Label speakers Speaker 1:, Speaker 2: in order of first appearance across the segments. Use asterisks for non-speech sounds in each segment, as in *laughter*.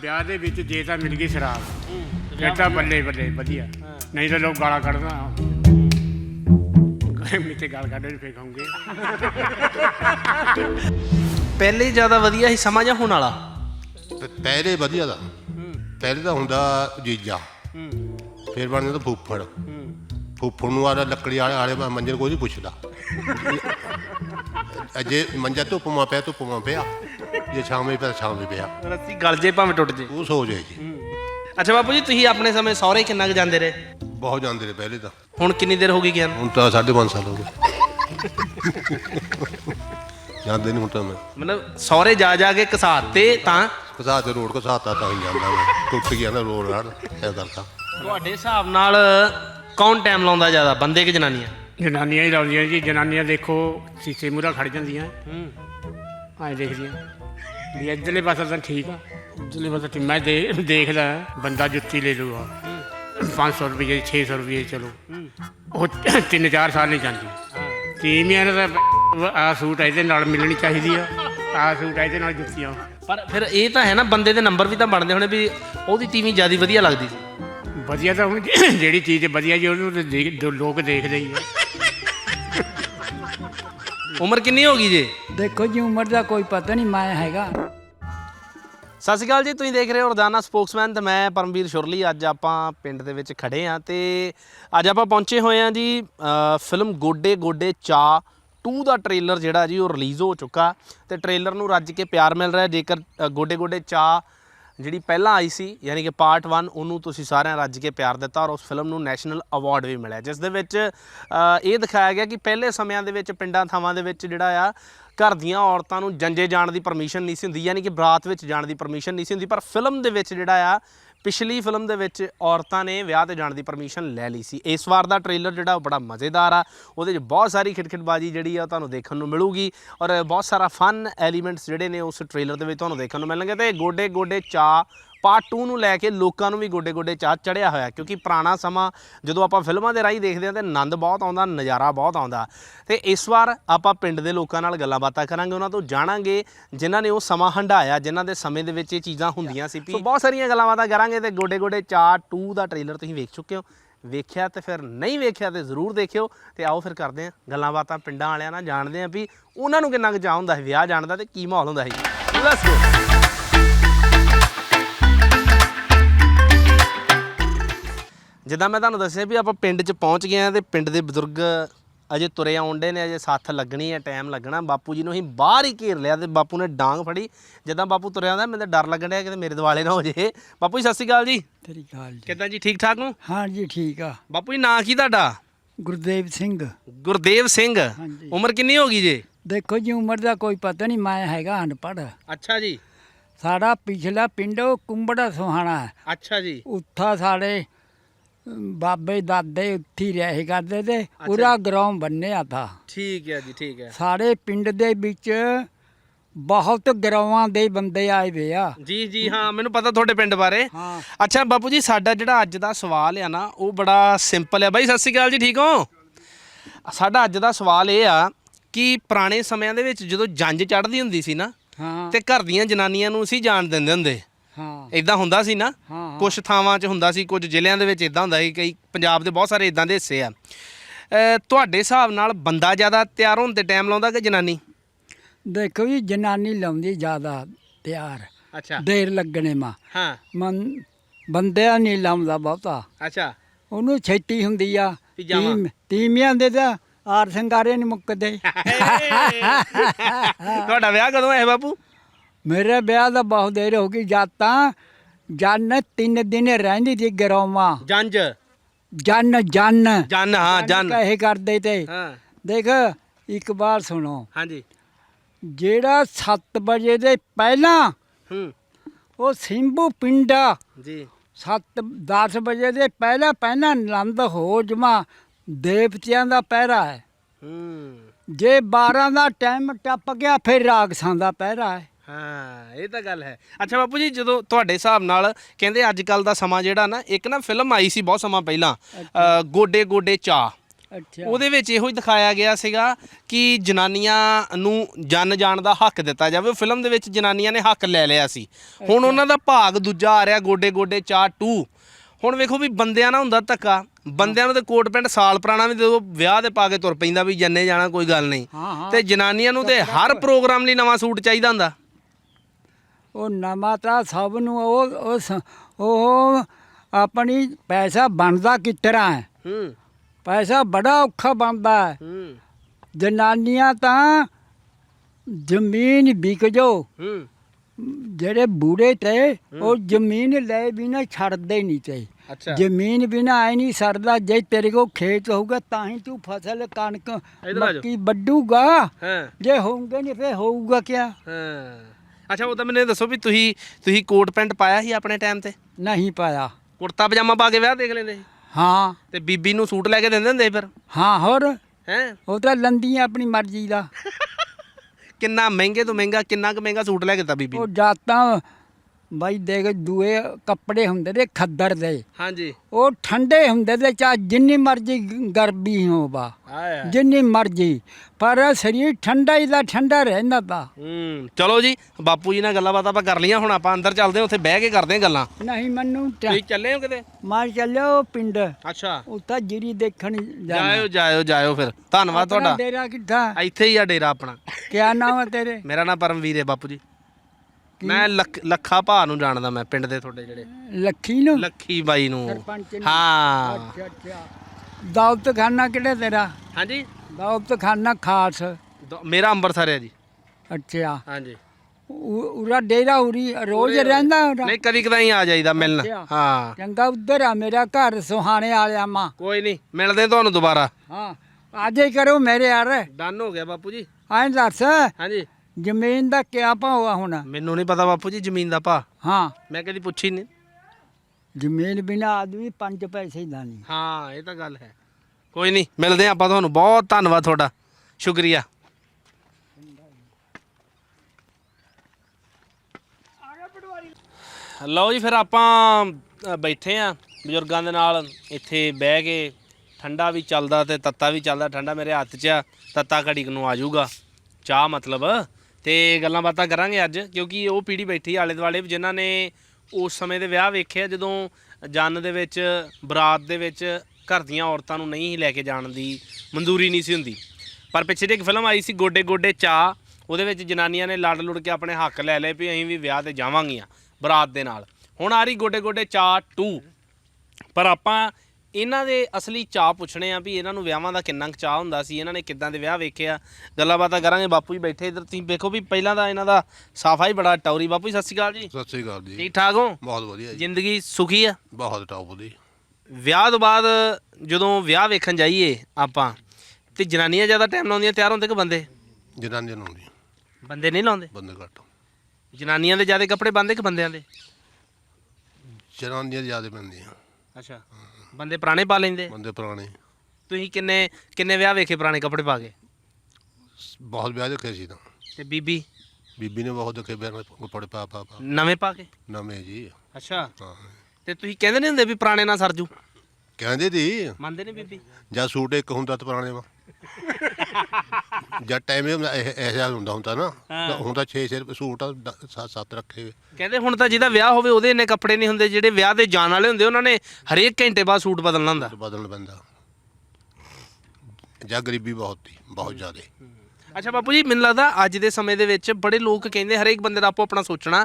Speaker 1: ਵਿਆਹ ਦੇ ਵਿੱਚ ਜੇ ਤਾਂ ਮਿਲ ਗਈ ਸ਼ਰਾਬ। ਫਿਰ ਤਾਂ ਬੱਲੇ ਬੱਲੇ ਵਧੀਆ। ਨਹੀਂ ਤਾਂ ਲੋਕ ਗਾਲਾਂ ਕੱਢਦਾ। ਗਰਮੀ ਤੇ ਗਾਲ ਕੱਢੇ ਫੇਰ ਖਾਉਂਗੇ
Speaker 2: ਪਹਿਲੇ ਹੀ ਜ਼ਿਆਦਾ ਵਧੀਆ ਸੀ ਸਮਾਂ ਜਾਂ ਹੁਣ ਵਾਲਾ?
Speaker 3: ਤੇ ਪਹਿਲੇ ਵਧੀਆ ਦਾ। ਪਹਿਲੇ ਤਾਂ ਹੁੰਦਾ ਜੀਜਾ। ਫਿਰ ਬਣ ਜਾਂਦਾ ਫੁੱਫੜ। ਫੁੱਫੜ ਨੂੰ ਆਲਾ ਲੱਕੜੀ ਵਾਲੇ ਵਾਲੇ ਮੰਜਰ ਕੋਈ ਨਹੀਂ ਪੁੱਛਦਾ। ਅਜੇ ਮੰਜਾ ਧੁੱਪ ਮਾ ਪਿਆ ਧੁੱਪ ਮਾ ਪਿਆ। ਜੇ ਛਾਵੇਂ ਪਿਆ ਛਾਵੇਂ ਪਿਆ।
Speaker 2: ਰੱਸੀ ਗਲ ਜੇ ਭਾਵੇਂ ਟੁੱਟ ਜੇ।
Speaker 3: ਉਹ ਸੋ ਜਾਏ ਜੀ।
Speaker 2: ਅੱਛਾ ਬਾਪੂ ਜੀ ਤੁਸੀਂ ਆਪਣੇ ਸਮੇਂ ਸਹੁਰੇ ਕਿੰਨਾ ਕੁ ਜਾਂਦੇ ਰਹੇ?
Speaker 3: ਬਹੁਤ ਜਾਂਦੇ ਨੇ ਪਹਿਲੇ ਤਾਂ।
Speaker 2: ਹੁਣ ਕਿੰਨੀ ਦੇਰ ਹੋ ਗਈ ਗਿਆ? ਨੂੰ?
Speaker 3: ਹੁਣ ਤਾਂ 5.5 ਸਾਲ ਹੋ ਗਏ। ਜਾਂਦੇ ਨਹੀਂ ਹੁਣ ਤਾਂ ਮੈਂ।
Speaker 2: ਮਤਲਬ ਸਹੁਰੇ ਜਾ ਜਾ ਕੇ ਕਸਾਤੇ ਤਾਂ।
Speaker 3: ਕਸਾ ਤੇ ਰੋਡ ਕਸਾਤਾ ਤਾਂ ਹੀ ਜਾਂਦਾ ਮੈਂ। ਟੁੱਟ ਗਿਆ ਨਾ ਰੋਡ ਰਾੜ ਇਹ ਕਰਤਾ
Speaker 2: ਤੁਹਾਡੇ ਹਿਸਾਬ ਨਾਲ ਕੌਣ ਟਾਈਮ ਲਾਉਂਦਾ ਜ਼ਿਆਦਾ ਬੰਦੇ ਕਿ ਜਨਾਨੀਆਂ?
Speaker 1: ਜਨਾਨੀਆਂ ਹੀ ਲਾਉਂਦੀਆਂ ਜੀ ਜਨਾਨੀਆਂ ਦੇਖੋ ਸੀਸੇ ਮੂਹਰੇ ਖੜ ਜਾਂਦੀਆਂ।
Speaker 2: ਹੂੰ।
Speaker 1: ਐਂ ਦੇਖਦੀਆਂ। ਵੀ ਇੱਧਰਲੇ ਪਾਸੇ ਤਾਂ ਠੀਕ ਆ ਇੱਧਰਲੇ ਪਾਸੇ ਠੀਕ। ਮੈਂ ਦੇ ਦੇਖਦਾ ਬੰਦਾ ਜੁੱਤੀ ਲੈ ਲੂਗਾ। 500 ਰੁਪਏ 600 ਰੁਪਏ ਚਲੋ। ਉਹ ਤਿੰਨ ਚਾਰ ਸਾਲ ਨਹੀਂ ਜਾਂਦੀ। ਤੀਵੀਆਂ ਨੇ ਤਾਂ ਆ ਸੂਟ ਇਹਦੇ ਨਾਲ ਮਿਲਣੀ ਚਾਹੀਦੀ ਆ। ਆ ਸੂਟ ਇਹਦੇ ਨਾਲ ਜੁੱਤੀਆਂ
Speaker 2: ਪਰ ਫਿਰ ਇਹ ਤਾਂ ਹੈ ਨਾ ਬੰਦੇ ਦੇ ਨੰਬਰ ਵੀ ਤਾਂ ਬਣਦੇ ਹੋਣੇ ਵੀ ਉਹਦੀ ਟੀਵੀ ਜ਼ਿਆਦਾ ਵਧੀਆ ਲੱਗਦੀ ਸੀ।
Speaker 1: ਵਧੀਆ ਤਾਂ ਹੁਣ ਜਿਹੜੀ ਚੀਜ਼ ਵਧੀਆ ਜੀ ਉਹਨੂੰ ਤਾਂ ਦੇਖ- ਦੋ- ਲੋਕ ਦੇਖਦੇ ਹੀ ਆ।
Speaker 2: ਉਮਰ ਕਿੰਨੀ ਹੋ ਗਈ ਜੇ?
Speaker 4: ਦੇਖੋ ਜੀ ਉਮਰ ਦਾ ਕੋਈ ਪਤਾ ਨਹੀਂ ਮੈਂ ਹੈਗਾ।
Speaker 2: ਸਤਿ ਸ਼੍ਰੀ ਅਕਾਲ ਜੀ ਤੁਸੀਂ ਦੇਖ ਰਹੇ ਹੋ ਰੋਜ਼ਾਨਾ ਸਪੋਕਸਮੈਨ ਤੇ ਮੈਂ ਪਰਮਵੀਰ ਸ਼ੁਰਲੀ। ਅੱਜ ਆਪਾਂ ਪਿੰਡ ਦੇ ਵਿੱਚ ਖੜੇ ਆ ਤੇ ਅੱਜ ਆਪਾਂ ਪਹੁੰਚੇ ਹੋਏ ਆ ਜੀ ਫਿਲਮ ਗੋਡੇ ਗੋਡੇ ਚਾ 2 ਦਾ ਟ੍ਰੇਲਰ ਜਿਹੜਾ ਜੀ ਉਹ ਰਿਲੀਜ਼ ਹੋ ਚੁੱਕਾ। ਤੇ ਟ੍ਰੇਲਰ ਨੂੰ ਰੱਜ ਕੇ ਪਿਆਰ ਮਿਲ ਰਿਹਾ ਜੇਕਰ ਗੋਡੇ ਗੋਡੇ ਚਾ ਜਿਹੜੀ ਪਹਿਲਾਂ ਆਈ ਸੀ, ਯਾਨੀ ਕਿ ਪਾਰਟ 1 ਉਹਨੂੰ ਤੁਸੀਂ ਸਾਰਿਆਂ ਰੱਜ ਕੇ ਪਿਆਰ ਦਿੱਤਾ ਔਰ ਉਸ ਫਿਲਮ ਨੂੰ ਨੈਸ਼ਨਲ ਅਵਾਰਡ ਵੀ ਮਿਲਿਆ, ਜਿਸ ਦੇ ਵਿੱਚ ਇਹ ਦਿਖਾਇਆ ਗਿਆ ਕਿ ਪਹਿਲੇ ਸਮਿਆਂ ਦੇ ਵਿੱਚ ਪਿੰਡਾਂ ਥਾਵਾਂ ਦੇ ਵਿੱਚ ਜਿਹੜਾ ਆ, ਘਰ ਦੀਆਂ ਔਰਤਾਂ ਨੂੰ ਜੰਜੇ ਜਾਣ ਦੀ ਪਰਮਿਸ਼ਨ ਨਹੀਂ ਸੀ ਹੁੰਦੀ, ਯਾਨੀ ਕਿ ਬਰਾਤ ਵਿੱਚ ਜਾਣ ਦੀ ਪਰਮਿਸ਼ਨ ਨਹੀਂ ਸੀ ਹੁੰਦੀ, ਪਰ ਫਿਲਮ ਦੇ ਵਿੱਚ ਜਿਹੜਾ ਆ ਪਿਛਲੀ ਫਿਲਮ ਦੇ ਵਿੱਚ ਔਰਤਾਂ ਨੇ ਵਿਆਹ ਤੇ ਜਾਣ ਦੀ ਪਰਮਿਸ਼ਨ ਲੈ ਲਈ ਸੀ। ਇਸ ਵਾਰ ਦਾ ਟ੍ਰੇਲਰ ਜਿਹੜਾ ਉਹ ਬੜਾ ਮਜ਼ੇਦਾਰ ਆ। ਉਹਦੇ 'ਚ ਬਹੁਤ ਸਾਰੀ ਖਿਟਖਿਟਬਾਜੀ ਜਿਹੜੀ ਆ ਉਹ ਤੁਹਾਨੂੰ ਦੇਖਣ ਨੂੰ ਮਿਲੂਗੀ ਔਰ ਬਹੁਤ ਸਾਰਾ ਫਨ ਐਲੀਮੈਂਟਸ ਜਿਹੜੇ ਨੇ ਉਸ ਟ੍ਰੇਲਰ ਦੇ ਵਿੱਚ ਤੁਹਾਨੂੰ ਦੇਖਣ ਨੂੰ ਮਿਲਣਗੇ ਤੇ ਗੋਡੇ ਗੋਡੇ ਚਾ ਪਾਰਟ 2 ਨੂੰ ਲੈ ਕੇ ਲੋਕਾਂ ਨੂੰ ਵੀ ਗੋਡੇ ਗੋਡੇ ਚਾਹ ਚੜਿਆ ਹੋਇਆ ਕਿਉਂਕਿ ਪੁਰਾਣਾ ਸਮਾਂ ਜਦੋਂ ਆਪਾਂ ਫਿਲਮਾਂ ਦੇ ਰਾਹੀਂ ਦੇਖਦੇ ਹਾਂ ਤੇ ਆਨੰਦ ਬਹੁਤ ਆਉਂਦਾ ਨਜ਼ਾਰਾ ਬਹੁਤ ਆਉਂਦਾ। ਤੇ ਇਸ ਵਾਰ ਆਪਾਂ ਪਿੰਡ ਦੇ ਲੋਕਾਂ ਨਾਲ ਗੱਲਾਂ ਬਾਤਾਂ ਕਰਾਂਗੇ ਉਹਨਾਂ ਤੋਂ ਜਾਣਾਂਗੇ ਜਿਨ੍ਹਾਂ ਨੇ ਉਹ ਸਮਾਂ ਹੰਡਾਇਆ ਜਿਨ੍ਹਾਂ ਦੇ ਸਮੇਂ ਦੇ ਵਿੱਚ ਇਹ ਚੀਜ਼ਾਂ ਹੁੰਦੀਆਂ ਸੀ। ਸੋ ਬਹੁਤ ਸਾਰੀਆਂ ਗੱਲਾਂ ਬਾਤਾਂ ਕਰਾਂਗੇ ਤੇ ਗੋਡੇ ਗੋਡੇ ਚਾਹ 2 ਦਾ ਟ੍ਰੇਲਰ ਤੁਸੀਂ ਵੇਖ ਚੁੱਕੇ ਹੋ। ਵੇਖਿਆ ਤੇ ਫਿਰ ਨਹੀਂ ਵੇਖਿਆ ਤੇ ਜ਼ਰੂਰ ਦੇਖਿਓ ਤੇ ਆਓ ਫਿਰ ਕਰਦੇ ਹਾਂ ਗੱਲਾਂ ਬਾਤਾਂ ਪਿੰਡਾਂ ਵਾਲਿਆਂ ਨਾਲ ਜਾਣਦੇ ਹਾਂ ਵੀ ਉਹਨਾਂ ਨੂੰ ਕਿੰਨਾ ਕੁ ਚਾਹ ਹੁੰਦਾ ਸੀ ਵਿਆਹ ਜਾਣ ਦਾ ਤੇ ਕੀ ਮਾਹੌਲ ਹੁੰਦਾ ਸੀ ਲੈਟਸ ਗੋ ਜਿੱਦਾਂ ਮੈਂ ਤੁਹਾਨੂੰ ਦੱਸਿਆ ਵੀ ਆਪਾਂ ਪਿੰਡ 'ਚ ਪਹੁੰਚ ਗਏ ਆ ਤੇ ਪਿੰਡ ਦੇ ਬਜ਼ੁਰਗ ਅਜੇ ਤੁਰੇ ਆਉਂਦੇ ਨੇ ਅਜੇ ਸੱਥ ਲੱਗਣੀ ਹੈ ਟਾਈਮ ਲੱਗਣਾ। ਬਾਪੂ ਜੀ ਨੂੰ ਅਸੀਂ ਬਾਹਰ ਹੀ ਘੇਰ ਲਿਆ ਤੇ ਬਾਪੂ ਨੇ ਡਾਂਗ ਫੜੀ। ਜਿੱਦਾਂ ਬਾਪੂ ਤੁਰਿਆ ਆਉਂਦਾ ਮੈਨੂੰ ਤਾਂ ਡਰ ਲੱਗਣ ਡਿਆ ਕਿਤੇ ਮੇਰੇ ਦਿਵਾਲੇ ਨਾ ਹੋ ਜੇ ਬਾਪੂ ਜੀ ਸਤਿ ਸ਼੍ਰੀ ਅਕਾਲ ਜੀ।
Speaker 4: ਤੇਰੀ ਗੱਲ ਜੀ।
Speaker 2: ਕਿੱਦਾਂ ਜੀ ਠੀਕ ਠਾਕ ਹੋ?
Speaker 4: ਹਾਂ ਜੀ ਠੀਕ ਆ।
Speaker 2: ਬਾਪੂ ਜੀ ਨਾਂ ਕੀ ਤੁਹਾਡਾ?
Speaker 4: ਗੁਰਦੇਵ ਸਿੰਘ।
Speaker 2: ਗੁਰਦੇਵ ਸਿੰਘ।
Speaker 4: ਹਾਂਜੀ।
Speaker 2: ਉਮਰ ਕਿੰਨੀ ਹੋ ਗਈ ਜੇ?
Speaker 4: ਦੇਖੋ ਜੀ ਉਮਰ ਦਾ ਕੋਈ ਪਤਾ ਨਹੀਂ ਮੈਂ ਹੈਗਾ ਅਨਪੜ੍ਹ।
Speaker 2: ਅੱਛਾ ਜੀ।
Speaker 4: ਸਾਡਾ ਪਿਛਲਾ ਪਿੰਡ ਉਹ ਕੁੰਬੜਾ ਸੁਹਾਣਾ ਹੈ।
Speaker 2: ਅੱਛਾ ਜੀ।
Speaker 4: ਉੱਥਾ ਸਾਡੇ ਬਾਬੇ ਦਾਦੇ ਉੱਥੇ ਰਹੇ ਕਰਦੇ ਤੇ ਪੂਰਾ ਗਰਾਉਂ ਬੰਨਿਆ ਥਾ
Speaker 2: ਠੀਕ ਹੈ ਜੀ ਠੀਕ ਹੈ।
Speaker 4: ਸਾਡੇ ਪਿੰਡ ਦੇ ਵਿੱਚ ਬਹੁਤ ਗਰਾਵਾਂ ਦੇ ਬੰਦੇ ਆਏ ਵੇ ਆ।
Speaker 2: ਜੀ ਜੀ ਹਾਂ ਮੈਨੂੰ ਪਤਾ ਤੁਹਾਡੇ ਪਿੰਡ ਬਾਰੇ।
Speaker 4: ਹਾਂ।
Speaker 2: ਅੱਛਾ ਬਾਪੂ ਜੀ ਸਾਡਾ ਜਿਹੜਾ ਅੱਜ ਦਾ ਸਵਾਲ ਆ ਨਾ ਉਹ ਬੜਾ ਸਿੰਪਲ ਆ। ਬਾਈ ਸਤਿ ਸ਼੍ਰੀ ਅਕਾਲ ਜੀ ਠੀਕ ਹੋ? ਸਾਡਾ ਅੱਜ ਦਾ ਸਵਾਲ ਇਹ ਆ ਕਿ ਪੁਰਾਣੇ ਸਮਿਆਂ ਦੇ ਵਿੱਚ ਜਦੋਂ ਜੰਜ ਚੜ੍ਹਦੀ ਹੁੰਦੀ ਸੀ ਨਾ
Speaker 4: ਹਾਂ।
Speaker 2: ਤੇ ਘਰ ਦੀਆਂ ਜਨਾਨੀਆਂ ਨੂੰ ਅਸੀਂ ਜਾਣ ਦਿੰਦੇ ਹੁੰਦੇ।
Speaker 4: ਹਾਂ।
Speaker 2: ਇਦਾਂ ਹੁੰਦਾ ਸੀ ਨਾ
Speaker 4: ਹਾਂ।
Speaker 2: ਕੁਝ ਥਾਵਾਂ 'ਚ ਹੁੰਦਾ ਸੀ ਕੁਝ ਜ਼ਿਲ੍ਹਿਆਂ ਦੇ ਵਿੱਚ ਇਦਾਂ ਹੁੰਦਾ ਸੀ ਕਈ ਪੰਜਾਬ ਦੇ ਬਹੁਤ ਸਾਰੇ ਇਦਾਂ ਦੇ ਹਿੱਸੇ ਆ। ਅ, ਤੁਹਾਡੇ ਹਿਸਾਬ ਨਾਲ ਬੰਦਾ ਜ਼ਿਆਦਾ ਤਿਆਰ ਹੋਣ ਤੇ ਟਾਈਮ ਲਾਉਂਦਾ ਕਿ ਜਨਾਨੀ?
Speaker 4: ਦੇਖੋ ਜੀ ਜਨਾਨੀ ਲਾਉਂਦੀ ਜ਼ਿਆਦਾ ਤਿਆਰ।
Speaker 2: ਅੱਛਾ।
Speaker 4: ਦੇਰ ਲੱਗਣੇ ਮਾ।
Speaker 2: ਹਾਂ।
Speaker 4: ਮਨ ਬੰਦਿਆਂ ਨਹੀਂ ਲਾਉਂਦਾ ਬਹੁਤਾ।
Speaker 2: ਅੱਛਾ।
Speaker 4: ਉਹਨੂੰ ਛੇਤੀ ਹੁੰਦੀ ਆ।
Speaker 2: ਵੀ ਜਾਵਾਂ।
Speaker 4: ਤੀਮ- ਤੀਵੀਆਂ ਦੇ ਤਾਂ ਆਰ ਸੰਗਾਰੇ ਨਹੀਂ ਮੁੱਕਦੇ। *laughs*
Speaker 2: ਤੁਹਾਡਾ ਵਿਆਹ ਕਦੋਂ ਹੈ ਬਾਪੂ?
Speaker 4: ਮੇਰੇ ਵਿਆਹ ਦਾ ਬਹੁਤ ਦੇਰ ਹੋ ਗਈ ਜਦ ਤਾਂ ਜਨ ਤਿੰਨ ਦਿਨ ਰਹਿੰਦੀ ਸੀ ਗਰੋਮਾ
Speaker 2: ਜੰਜ
Speaker 4: ਜਨ ਜਨ।
Speaker 2: ਜਨ ਹਾਂ ਜਨ
Speaker 4: ਕਹੇ ਕਰਦੇ ਤੇ।
Speaker 2: ਹਾਂ।
Speaker 4: ਦੇਖ ਇੱਕ ਵਾਰ ਸੁਣੋ।
Speaker 2: ਹਾਂਜੀ।
Speaker 4: ਜਿਹੜਾ 7 ਵਜੇ ਦੇ ਪਹਿਲਾਂ
Speaker 2: ਹੂੰ।
Speaker 4: ਉਹ ਸਿੰਭੂ ਪਿੰਡਾ
Speaker 2: ਜੀ।
Speaker 4: 7 10 ਵਜੇ ਦੇ ਪਹਿਲਾਂ ਪਹਿਲਾਂ ਆਨੰਦ ਹੋ ਜਮਾ ਦੇਵਤਿਆਂ ਦਾ ਪਹਿਰਾ ਹੈ।
Speaker 2: ਹੂੰ।
Speaker 4: ਜੇ 12 ਦਾ ਟਾਈਮ ਟੱਪ ਗਿਆ ਫਿਰ ਰਾਗਸਾਂ ਦਾ ਪਹਿਰਾ ਹੈ।
Speaker 2: ਹਾਂ ਇਹ ਤਾਂ ਗੱਲ ਹੈ। ਅੱਛਾ ਬਾਪੂ ਜੀ ਜਦੋਂ ਤੁਹਾਡੇ ਹਿਸਾਬ ਨਾਲ ਕਹਿੰਦੇ ਅੱਜ ਕੱਲ ਦਾ ਸਮਾਂ ਜਿਹੜਾ ਨਾ ਇੱਕ ਨਾ ਫਿਲਮ ਆਈ ਸੀ ਬਹੁਤ ਸਮਾਂ ਪਹਿਲਾਂ ਅ, ਗੋਡੇ ਗੋਡੇ ਚਾ
Speaker 4: ਅੱਛਾ।
Speaker 2: ਉਹਦੇ ਵਿੱਚ ਇਹੋ ਹੀ ਦਿਖਾਇਆ ਗਿਆ ਸੀਗਾ ਕਿ ਜਨਾਨੀਆਂ ਨੂੰ ਜਨ ਜਾਣ ਦਾ ਹੱਕ ਦਿੱਤਾ ਜਾਵੇ। ਉਹ ਫਿਲਮ ਦੇ ਵਿੱਚ ਜਨਾਨੀਆਂ ਨੇ ਹੱਕ ਲੈ ਲਿਆ ਸੀ। ਹੁਣ ਉਹਨਾਂ ਦਾ ਭਾਗ ਦੂਜਾ ਆ ਰਿਹਾ ਗੋਡੇ ਗੋਡੇ ਚਾਹ 2 ਹੁਣ ਵੇਖੋ ਵੀ ਬੰਦਿਆਂ ਨਾਲ ਹੁੰਦਾ ਧੱਕਾ। ਬੰਦਿਆਂ ਨੂੰ ਤੇ ਕੋਟ ਪੈਂਟ ਸਾਲ ਪੁਰਾਣਾ ਵੀ ਜਦੋਂ ਵਿਆਹ ਦੇ ਪਾ ਕੇ ਤੁਰ ਪੈਂਦਾ ਵੀ ਜੰਨੇ ਜਾਣਾ ਕੋਈ ਗੱਲ ਨਹੀਂ।
Speaker 4: ਹਾਂ ਹਾਂ।
Speaker 2: ਤੇ ਜਨਾਨੀਆਂ ਨੂੰ ਤੇ ਹਰ ਪ੍ਰੋਗਰਾਮ ਲਈ ਨਵਾਂ ਸੂਟ ਚਾਹੀਦਾ ਹੁੰਦਾ।
Speaker 4: ਉਹ ਨਵਾਂ ਤਾਂ ਸਭ ਨੂੰ ਉਹ ਉਹ ਸ- ਉਹ ਆਪਣੀ ਪੈਸਾ ਬਣਦਾ ਕਿਸ ਤਰ੍ਹਾਂ ਹੈ?
Speaker 2: ਹੂੰ।
Speaker 4: ਪੈਸਾ ਬੜਾ ਔਖਾ ਬਣਦਾ ਹੈ।
Speaker 2: ਹੂੰ।
Speaker 4: ਜਨਾਨੀਆਂ ਤਾਂ ਜ਼ਮੀਨ ਵਿਕ ਜੋ
Speaker 2: ਹੂੰ।
Speaker 4: ਜਿਹੜੇ ਬੂੜੇ ਤੇ ਉਹ ਜ਼ਮੀਨ ਲੈ ਬਿਨਾ ਛੱਡਦੇ ਨਹੀਂ ਤੇ।
Speaker 2: ਅੱਛਾ।
Speaker 4: ਜ਼ਮੀਨ ਬਿਨਾ ਆਈ ਨਹੀਂ ਸਰਦਾ ਜੇ ਤੇਰੇ ਕੋ ਖੇਤ ਹੋਊਗਾ ਤਾਂ ਹੀ ਤੂੰ ਫਸਲ ਕਣਕ। ਮੱਕੀ ਵੱਢੂਗਾ। ਜੇ ਹੋਊਗਾ ਨਹੀਂ ਫੇ ਹੋਊਗਾ ਕਿਆ?
Speaker 2: ਹਾਂ। ਅੱਛਾ ਉਹ ਤਾਂ ਮੈਨੂੰ ਇਹ ਦੱਸੋ ਵੀ ਤੁਸੀਂ ਤੁਸੀਂ ਕੋਟ ਪੈਂਟ ਪਾਇਆ ਸੀ ਆਪਣੇ ਟਾਈਮ ਤੇ?
Speaker 4: ਨਹੀਂ ਪਾਇਆ।
Speaker 2: ਕੁੜਤਾ ਪਜਾਮਾ ਪਾ ਕੇ ਵਿਆਹ ਦੇਖ ਲੈਂਦੇ ਸੀ?
Speaker 4: ਹਾਂ।
Speaker 2: ਤੇ ਬੀਬੀ ਨੂੰ ਸੂਟ ਲੈ ਕੇ ਦਿੰਦੇ ਹੁੰਦੇ ਸੀ ਫਿਰ?
Speaker 4: ਹਾਂ ਹੋਰ?
Speaker 2: ਹੈ?
Speaker 4: ਉਹ ਤਾਂ ਲੰਦੀਆਂ ਆਪਣੀ ਮਰਜ਼ੀ ਦਾ।
Speaker 2: ਕਿੰਨਾ ਮਹਿੰਗੇ ਤੋਂ ਮਹਿੰਗਾ ਕਿੰਨਾ ਕੁ ਮਹਿੰਗਾ ਸੂਟ ਲੈ ਕੇ ਦਿੱਤਾ ਬੀਬੀ
Speaker 4: ਉਹ? ਜਾਤਾਂ ਬਾਈ ਦੇਖ ਦੂਏ ਕੱਪੜੇ ਹੁੰਦੇ ਨੇ ਖੱਦਰ ਦੇ।
Speaker 2: ਹਾਂਜੀ।
Speaker 4: ਉਹ ਠੰਡੇ ਹੁੰਦੇ ਤੇ ਚਾ ਜਿੰਨੀ ਮਰਜ਼ੀ ਗਰਮੀ ਹੋਵਾ ਜਿੰਨੀ ਮਰਜ਼ੀ। ਪਰ ਸਰੀਰ ਠੰਡਾ ਹੀ ਦਾ ਠੰਡਾ ਰਹਿੰਦਾ ਤਾ।
Speaker 2: ਹੂੰ ਚਲੋ ਜੀ ਬਾਪੂ ਜੀ ਨਾਲ ਗੱਲਾਂ ਬਾਤਾਂ ਆਪਾਂ ਕਰ ਲਈਆਂ ਹੁਣ ਆਪਾਂ ਅੰਦਰ ਚੱਲਦੇ ਹਾਂ ਉੱਥੇ ਬਹਿ ਕੇ ਕਰਦੇ ਹਾਂ ਗੱਲਾਂ।
Speaker 4: ਨਹੀਂ ਮੈਨੂੰ
Speaker 2: ਤੁਸੀਂ ਚੱਲੇ ਹੋ ਕਿਤੇ?
Speaker 4: ਮਾਰ ਚੱਲਿਓ ਪਿੰਡ।
Speaker 2: ਅੱਛਾ।
Speaker 4: ਉੱਤਾ ਜੀਰੀ ਦੇਖਣ
Speaker 2: ਜਾਇਓ ਜਾਇਓ ਜਾਇਓ ਫਿਰ। ਧੰਨਵਾਦ ਤੁਹਾਡਾ।
Speaker 4: ਡੇਰਾ ਕਿੱਥਾ
Speaker 2: ਇੱਥੇ ਹੀ ਆ ਡੇਰਾ ਆਪਣਾ।
Speaker 4: ਕਿਆ ਨਾਮ ਹੈ ਤੇਰੇ?
Speaker 2: ਮੇਰਾ ਨਾਮ ਪਰਮਵੀਰ ਹੈ ਬਾਪੂ ਜੀ। ਮੈਂ ਲੱਖ ਲੱਖਾ ਭਾ ਨੂੰ ਜਾਣਦਾ ਮੈਂ ਪਿੰਡ ਦੇ ਤੁਹਾਡੇ ਜਿਹੜੇ।
Speaker 4: ਲੱਖੀ ਨੂੰ?
Speaker 2: ਲੱਖੀ ਬਾਈ ਨੂੰ।
Speaker 4: ਸਰਪੰਚ ਨੂੰ।
Speaker 2: ਹਾਂ।
Speaker 4: ਅੱਛਾ ਅੱਛਾ। ਦੌਲਤ ਖਾਨਾ ਕਿਹੜਾ ਤੇਰਾ?
Speaker 2: ਹਾਂਜੀ।
Speaker 4: ਦੌਲਤ ਖਾਨਾ ਖਾਸ।
Speaker 2: ਦ- ਮੇਰਾ ਅੰਮ੍ਰਿਤਸਰ ਹੈ ਜੀ।
Speaker 4: ਅੱਛਾ।
Speaker 2: ਹਾਂਜੀ।
Speaker 4: ਉ- ਉਰਾ ਡੇਰਾ ਉਰੀ ਰੋਜ਼ ਰਹਿੰਦਾ ਉਰਾ?
Speaker 2: ਨਹੀਂ ਕਦੀ ਕਦਾਈ ਆ ਜਾਈਦਾ ਮਿਲਣ।
Speaker 4: ਅੱਛਾ।
Speaker 2: ਹਾਂ।
Speaker 4: ਚੰਗਾ ਉਧਰ ਆ ਮੇਰਾ ਘਰ ਸੁਹਾਣੇ ਵਾਲਿਆ ਮਾਂ।
Speaker 2: ਕੋਈ ਨਹੀਂ ਮਿਲਦੇ ਤੁਹਾਨੂੰ ਦੁਬਾਰਾ।
Speaker 4: ਹਾਂ। ਅੱਜ ਹੀ ਕਰੋ ਮੇਰੇ ਯਾਰ।
Speaker 2: ਡਨ ਹੋ ਗਿਆ ਬਾਪੂ ਜੀ।
Speaker 4: ਐਂ ਦੱਸ।
Speaker 2: ਹਾਂਜੀ।
Speaker 4: ਜ਼ਮੀਨ ਦਾ ਕਿਆ ਭਾਅ ਹੁਣ?
Speaker 2: ਮੈਨੂੰ ਨਹੀਂ ਪਤਾ ਬਾਪੂ ਜੀ ਜ਼ਮੀਨ ਦਾ ਭਾ
Speaker 4: ਹਾਂ।
Speaker 2: ਮੈਂ ਕਦੀ ਪੁੱਛੀ ਨਹੀਂ
Speaker 4: ਜ਼ਮੀਨ ਬਿਨਾ ਆਦਮੀ ਪੰਜ ਪੈਸੇ ਦਾ ਨਹੀਂ।
Speaker 2: ਹਾਂ ਇਹ ਤਾਂ ਗੱਲ ਹੈ। ਕੋਈ ਨਹੀਂ ਮਿਲਦੇ ਹਾਂ ਆਪਾਂ ਤੁਹਾਨੂੰ। ਬਹੁਤ ਧੰਨਵਾਦ ਤੁਹਾਡਾ। ਸ਼ੁਕਰੀਆ। ਲਓ ਜੀ ਫਿਰ ਆਪਾਂ ਅ, ਬੈਠੇ ਆ ਬਜ਼ੁਰਗਾਂ ਦੇ ਨਾਲ। ਇੱਥੇ ਬਹਿ ਕੇ ਠੰਡਾ ਵੀ ਚੱਲਦਾ ਤੇ ਤੱਤਾ ਵੀ ਚੱਲਦਾ। ਠੰਡਾ ਮੇਰੇ ਹੱਥ 'ਚ ਆ। ਤੱਤਾ ਘੜੀ ਕੁ ਨੂੰ ਆ ਜਾਊਗਾ। ਚਾਹ ਮਤਲਬ। ਤੇ ਗੱਲਾਂ ਬਾਤਾਂ ਕਰਾਂਗੇ ਅੱਜ, ਕਿਉਂਕਿ ਉਹ ਪੀੜੀ ਬੈਠੀ ਆਲੇ ਦੁਆਲੇ ਵੀ ਜਿਨ੍ਹਾਂ ਨੇ ਉਸ ਸਮੇਂ ਦੇ ਵਿਆਹ ਵੇਖਿਆ ਜਦੋਂ ਜੰਨ ਦੇ ਵਿੱਚ, ਬਰਾਤ ਦੇ ਵਿੱਚ ਘਰ ਦੀਆਂ ਔਰਤਾਂ ਨੂੰ ਨਹੀਂ ਲੈ ਕੇ ਜਾਣ ਦੀ ਮਨਜ਼ੂਰੀ ਨਹੀਂ ਸੀ ਹੁੰਦੀ। ਪਰ ਪਿੱਛੇ ਜਿਹੇ ਇੱਕ ਫਿਲਮ ਆਈ ਸੀ, ਗੋਡੇ ਗੋਡੇ ਚਾ, ਉਹਦੇ ਵਿੱਚ ਜਨਾਨੀਆਂ ਨੇ ਲੜ ਲੁੜ ਕੇ ਆਪਣੇ ਹੱਕ ਲੈ ਲਏ ਵੀ ਅਸੀਂ ਵੀ ਵਿਆਹ ਤੇ ਜਾਵਾਂਗੀਆਂ, ਬਰਾਤ ਦੇ ਨਾਲ। ਹੁਣ ਆ ਰਹੀ ਗੋਡੇ ਗੋਡੇ ਚਾ 2 ਪਰ ਆਪਾਂ ਇਹਨਾਂ ਦੇ ਅਸਲੀ ਚਾਹ ਪੁੱਛਣੇ ਆ ਵੀ ਇਹਨਾਂ ਨੂੰ ਵਿਆਹਾਂ ਦਾ ਕਿੰਨਾ ਚਾਹ ਹੁੰਦਾ ਸੀ ਇਹਨਾਂ ਨੇ ਕਿੱਦਾਂ ਦੇ ਵਿਆਹ ਵੇਖੇ ਆ। ਗੱਲਾਂ ਬਾਤਾਂ ਕਰਾਂਗੇ ਬਾਪੂ ਜੀ ਬੈਠੇ ਇੱਧਰ ਤੁਸੀਂ ਵੇਖੋ ਵੀ ਪਹਿਲਾਂ ਤਾਂ ਇਹਨਾਂ ਦਾ ਸਾਫਾ ਹੀ ਬੜਾ ਟੌਰੀ। ਬਾਪੂ ਜੀ ਸਤਿ ਸ਼੍ਰੀ ਅਕਾਲ ਜੀ।
Speaker 3: ਸਤਿ ਸ੍ਰੀ ਅਕਾਲ ਜੀ।
Speaker 2: ਠੀਕ ਠਾਕ ਹੋ?
Speaker 3: ਬਹੁਤ ਵਧੀਆ ਜੀ।
Speaker 2: ਜ਼ਿੰਦਗੀ ਸੁਖੀ ਆ?
Speaker 3: ਬਹੁਤ ਟੌਪ ਦੀ
Speaker 2: ਵਿਆਹ ਤੋਂ ਬਾਅਦ ਜਦੋਂ ਵਿਆਹ ਵੇਖਣ ਜਾਈਏ ਆਪਾਂ ਤੇ ਜਨਾਨੀਆਂ ਜ਼ਿਆਦਾ ਟਾਈਮ ਲਾਉਂਦੀਆਂ ਤਿਆਰ ਹੁੰਦੇ ਕਿ ਬੰਦੇ?
Speaker 3: ਜਨਾਨੀਆਂ ਨੂੰ ਨਹੀਂ।
Speaker 2: ਬੰਦੇ ਨਹੀਂ ਲਾਉਂਦੇ?
Speaker 3: ਬੰਦੇ ਘੱਟ।
Speaker 2: ਜਨਾਨੀਆਂ ਦੇ ਜ਼ਿਆਦਾ ਕੱਪੜੇ ਬੰਦੇ ਕਿ ਬੰਦਿਆਂ ਦੇ?
Speaker 3: ਜਨਾਨੀਆਂ ਜ਼ਿਆਦਾ ਪੈਂਦੀਆਂ
Speaker 2: ਅੱਛਾ। ਬੰਦੇ ਪੁਰਾਣੇ ਪਾ ਲੈਂਦੇ?
Speaker 3: ਬੰਦੇ ਪੁਰਾਣੇ।
Speaker 2: ਤੁਸੀਂ ਕਿੰਨੇ ਕਿੰਨੇ ਵਿਆਹ ਵੇਖੇ ਪੁਰਾਣੇ ਕੱਪੜੇ ਪਾ ਕੇ?
Speaker 3: ਬਹੁਤ ਵਿਆਹ ਦੇਖੇ ਸੀ ਤਾਂ।
Speaker 2: ਤੇ ਬੀਬੀ?
Speaker 3: ਬੀਬੀ ਨੇ ਬਹੁਤ ਦੇਖੇ ਵਿਆਹ ਕੱਪੜੇ ਪਾ ਪਾ ਪਾ।
Speaker 2: ਨਵੇਂ ਪਾ ਕੇ?
Speaker 3: ਨਵੇਂ ਜੀ।
Speaker 2: ਅੱਛਾ।
Speaker 3: ਹਾਂ।
Speaker 2: ਤੇ ਤੁਸੀਂ ਕਹਿੰਦੇ ਨਹੀਂ ਹੁੰਦੇ ਵੀ ਪੁਰਾਣੇ ਨਾਲ ਸਰਜੂ
Speaker 3: ਕਹਿੰਦੇ ਦੀ?
Speaker 2: ਮੰਨਦੇ ਨਹੀਂ ਬੀਬੀ।
Speaker 3: ਜਾਂ ਸੂਟ ਇੱਕ ਹੁੰਦਾ ਤਾਂ ਪੁਰਾਣੇ ਵਾ? *laughs* ਜਦ ਟਾਈਮ ਜਿਹਾ ਹੁੰਦਾ ਹੁੰਦਾ ਨਾ। ਤਾਂ ਹੁਣ ਤਾਂ 6 6 ਸੂਟ ਆ 7 7 ਰੱਖੇ ਹੋਏ।
Speaker 2: ਕਹਿੰਦੇ ਹੁਣ ਤਾਂ ਜਿਹਦਾ ਵਿਆਹ ਹੋਵੇ ਉਹਦੇ ਇੰਨੇ ਕੱਪੜੇ ਨਹੀਂ ਹੁੰਦੇ ਜਿਹੜੇ ਵਿਆਹ ਦੇ ਜਾਣ ਵਾਲੇ ਹੁੰਦੇ ਉਹਨਾਂ ਨੇ ਹਰੇਕ ਘੰਟੇ ਬਾਅਦ ਸੂਟ ਬਦਲਣਾ ਹੁੰਦਾ।
Speaker 3: ਬਦਲਣ ਪੈਂਦਾ। ਜਾਂ ਗਰੀਬੀ ਬਹੁਤ ਸੀ ਬਹੁਤ ਜ਼ਿਆਦੇ।
Speaker 2: ਅੱਛਾ ਬਾਪੂ ਜੀ ਮੈਨੂੰ ਲੱਗਦਾ ਅੱਜ ਦੇ ਸਮੇਂ ਦੇ ਵਿੱਚ ਬੜੇ ਲੋਕ ਕਹਿੰਦੇ ਹਰੇਕ ਬੰਦੇ ਦਾ ਆਪੋ ਆਪਣਾ ਸੋਚਣਾ।